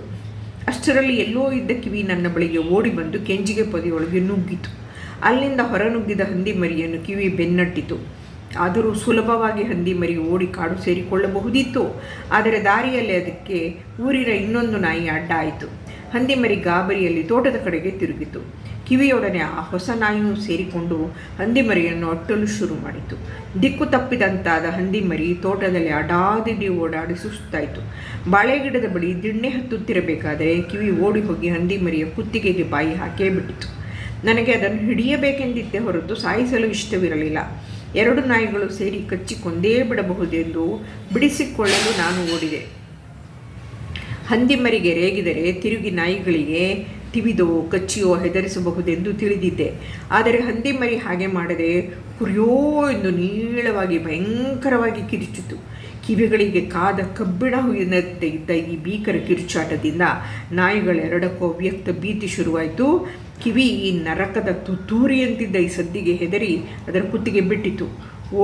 ಅಷ್ಟರಲ್ಲಿ ಎಲ್ಲೋ ಇದ್ದ ಕಿವಿ ನನ್ನ ಬಳಿಗೆ ಓಡಿ ಬಂದು ಕೆಂಜಿಗೆ ಪೊದೆಯೊಳಗೆ ನುಗ್ಗಿತು. ಅಲ್ಲಿಂದ ಹೊರನುಗ್ಗಿದ ಹಂದಿ ಮರಿಯನ್ನು ಕಿವಿ ಬೆನ್ನಟ್ಟಿತು. ಆದರೂ ಸುಲಭವಾಗಿ ಹಂದಿ ಮರಿ ಓಡಿ ಕಾಡು ಸೇರಿಕೊಳ್ಳಬಹುದಿತ್ತು. ಆದರೆ ದಾರಿಯಲ್ಲಿ ಅದಕ್ಕೆ ಊರಿನ ಇನ್ನೊಂದು ನಾಯಿ ಅಡ್ಡ ಆಯಿತು. ಹಂದಿ ಮರಿ ಗಾಬರಿಯಲ್ಲಿ ತೋಟದ ಕಡೆಗೆ ತಿರುಗಿತು. ಕಿವಿಯೊಡನೆ ಆ ಹೊಸ ನಾಯಿಯೂ ಸೇರಿಕೊಂಡು ಹಂದಿ ಮರಿಯನ್ನು ಅಟ್ಟಲು ಶುರು ಮಾಡಿತು. ದಿಕ್ಕು ತಪ್ಪಿದಂತಾದ ಹಂದಿ ಮರಿ ತೋಟದಲ್ಲಿ ಅಡಾದಿಡಿ ಓಡಾಡಿ ಸುಸ್ತಾಯಿತು. ಬಾಳೆಗಿಡದ ಬಳಿ ದಿಣ್ಣೆ ಹತ್ತುತ್ತಿರಬೇಕಾದರೆ ಕಿವಿ ಓಡಿ ಹೋಗಿ ಹಂದಿ ಮರಿಯ ಕುತ್ತಿಗೆಗೆ ಬಾಯಿ ಹಾಕೇ ಬಿಟ್ಟಿತು. ನನಗೆ ಅದನ್ನು ಹಿಡಿಯಬೇಕೆಂದಿದ್ದೆ ಹೊರತು ಸಾಯಿಸಲು ಇಷ್ಟವಿರಲಿಲ್ಲ. ಎರಡು ನಾಯಿಗಳು ಸೇರಿ ಕಚ್ಚಿಕೊಂಡೇ ಬಿಡಬಹುದೆಂದು ಬಿಡಿಸಿಕೊಳ್ಳಲು ನಾನು ಓಡಿದೆ. ಹಂದಿಮರಿಗೆ ರೇಗಿದರೆ ತಿರುಗಿ ನಾಯಿಗಳಿಗೆ ತಿವಿದೋ ಕಚ್ಚಿಯೋ ಹೆದರಿಸಬಹುದೆಂದು ತಿಳಿದಿದ್ದೆ. ಆದರೆ ಹಂದಿಮರಿ ಹಾಗೆ ಮಾಡದೆ ಕುರಿಯೋ ಎಂದು ನೀಳವಾಗಿ ಭಯಂಕರವಾಗಿ ಕಿರಿಚಿತು ಕಿವಿಗಳಿಗೆ ಕಾದ ಕಬ್ಬಿಣ ಹುಯಿನಂತೆ ಇದ್ದ ಈ ಭೀಕರ ಕಿರುಚಾಟದಿಂದ ನಾಯಿಗಳೆರಡಕ್ಕೂ ವ್ಯಕ್ತ ಭೀತಿ ಶುರುವಾಯಿತು. ಕಿವಿ ಈ ನರಕದ ತುತ್ತೂರಿಯಂತಿದ್ದ ಈ ಸದ್ದಿಗೆ ಹೆದರಿ ಅದರ ಕುತ್ತಿಗೆ ಬಿಟ್ಟಿತು.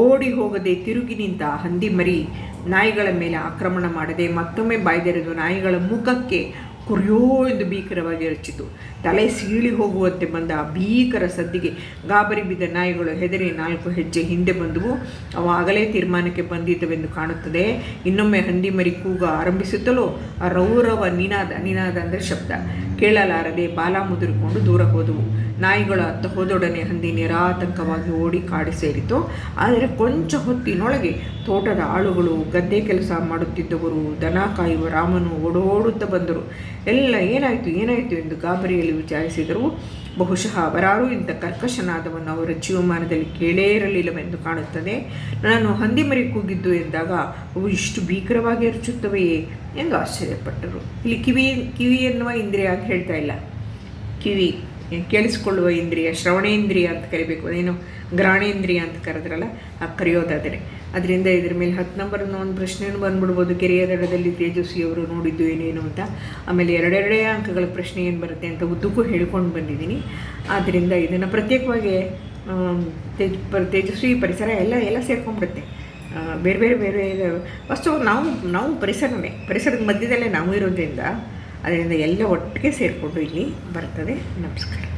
ಓಡಿ ಹೋಗದೆ ತಿರುಗಿ ನಿಂತ ಹಂದಿ ಮರಿ ನಾಯಿಗಳ ಮೇಲೆ ಆಕ್ರಮಣ ಮಾಡದೆ ಮತ್ತೊಮ್ಮೆ ಬಾಯ್ದೆರೆದು ನಾಯಿಗಳ ಮುಖಕ್ಕೆ ಕುರಿಯೋ ಎಂದು ಭೀಕರವಾಗಿ ಅರಚಿತು. ತಲೆ ಸೀಳಿ ಹೋಗುವಂತೆ ಬಂದ ಆ ಭೀಕರ ಸದ್ದಿಗೆ ಗಾಬರಿ ಬಿದ್ದ ನಾಯಿಗಳು ಹೆದರಿ ನಾಲ್ಕು ಹೆಜ್ಜೆ ಹಿಂದೆ ಬಂದವು. ಅವು ಆಗಲೇ ತೀರ್ಮಾನಕ್ಕೆ ಬಂದಿದ್ದವೆಂದು ಕಾಣುತ್ತದೆ. ಇನ್ನೊಮ್ಮೆ ಹಂದಿ ಮರಿ ಕೂಗ ಆರಂಭಿಸುತ್ತಲೋ? ಆ ರೌರವ ನಿನಾದ ನಿನಾದ ಅಂದರೆ ಶಬ್ದ. ಕೇಳಲಾರದೆ ಬಾಲ ಮುದುರಿಕೊಂಡು ದೂರ ಹೋದವು. ನಾಯಿಗಳು ಅತ್ತ ಹೋದೊಡನೆ ಹಂದಿ ನಿರಾತಂಕವಾಗಿ ಓಡಿ ಕಾಡಿ ಸೇರಿತು ಆದರೆ ಕೊಂಚ ಹೊತ್ತಿನೊಳಗೆ ತೋಟದ ಆಳುಗಳು ಗದ್ದೆ ಕೆಲಸ ಮಾಡುತ್ತಿದ್ದವರು, ದನ ಕಾಯುವ ರಾಮನು ಓಡೋಡುತ್ತಾ ಬಂದರು. ಎಲ್ಲ ಏನಾಯಿತು ಏನಾಯಿತು ಎಂದು ಗಾಬರಿಯಲ್ಲಿ ವಿಚಾರಿಸಿದರು. ಬಹುಶಃ ಅವರಾರು ಇಂಥ ಕರ್ಕಶನಾದವನ್ನು ಅವರ ಜೀವಮಾನದಲ್ಲಿ ಕೇಳೇ ಇರಲಿಲ್ಲವೆಂದು ಕಾಣುತ್ತದೆ. ನಾನು ಹಂದಿ ಮರಿ ಕೂಗಿದ್ದು ಎಂದಾಗ ಅವು ಇಷ್ಟು ಭೀಕರವಾಗಿ ಅರಚುತ್ತವೆಯೇ ಎಂದು ಆಶ್ಚರ್ಯಪಟ್ಟರು. ಇಲ್ಲಿ ಕಿವಿ ಕಿವಿ ಎನ್ನುವ ಇಂದ್ರಿಯ ಅಂತ ಹೇಳ್ತಾ ಇಲ್ಲ. ಕಿವಿ. ಕೇಳಿಸ್ಕೊಳ್ಳುವ ಇಂದ್ರಿಯ, ಶ್ರವಣೇಂದ್ರಿಯ ಅಂತ ಕರಿಬೇಕು. ಅದೇನು ಗ್ರಾಣೇಂದ್ರಿಯ ಅಂತ ಕರೆದ್ರಲ್ಲ, ಆ ಕರೆಯೋದಾದರೆ. ಅದರಿಂದ ಇದ್ರ ಮೇಲೆ ಹತ್ತು ನಂಬರ್ನ ಒಂದು ಪ್ರಶ್ನೆಯನ್ನು ಬಂದ್ಬಿಡ್ಬೋದು. ಕೆರೆಯ ದಡದಲ್ಲಿ ತೇಜಸ್ವಿಯವರು ನೋಡಿದ್ದು ಏನೇನು ಅಂತ. ಆಮೇಲೆ ಎರಡೆರಡೇ ಅಂಕಗಳ ಪ್ರಶ್ನೆ ಏನು ಬರುತ್ತೆ ಅಂತ ಉದ್ದಕ್ಕೂ ಹೇಳ್ಕೊಂಡು ಬಂದಿದ್ದೀನಿ. ಆದ್ದರಿಂದ ಇದನ್ನು ಪ್ರತ್ಯೇಕವಾಗಿ ತೇಜ್ ತೇಜಸ್ವಿ ಪರಿಸರ ಎಲ್ಲ ಎಲ್ಲ ಸೇರ್ಕೊಂಡ್ಬಿಡುತ್ತೆ. ಬೇರೆ ಬೇರೆ ಬೇರೆ ಫಸ್ಟು ನಾವು ನಾವು ಪರಿಸರವೇ ಪರಿಸರದ ಮಧ್ಯದಲ್ಲೇ ನಾವು ಇರೋದ್ರಿಂದ ಅದರಿಂದ ಎಲ್ಲ ಒಟ್ಟಿಗೆ ಸೇರಿಕೊಂಡು ಇಲ್ಲಿ ಬರ್ತದೆ. ನಮಸ್ಕಾರ.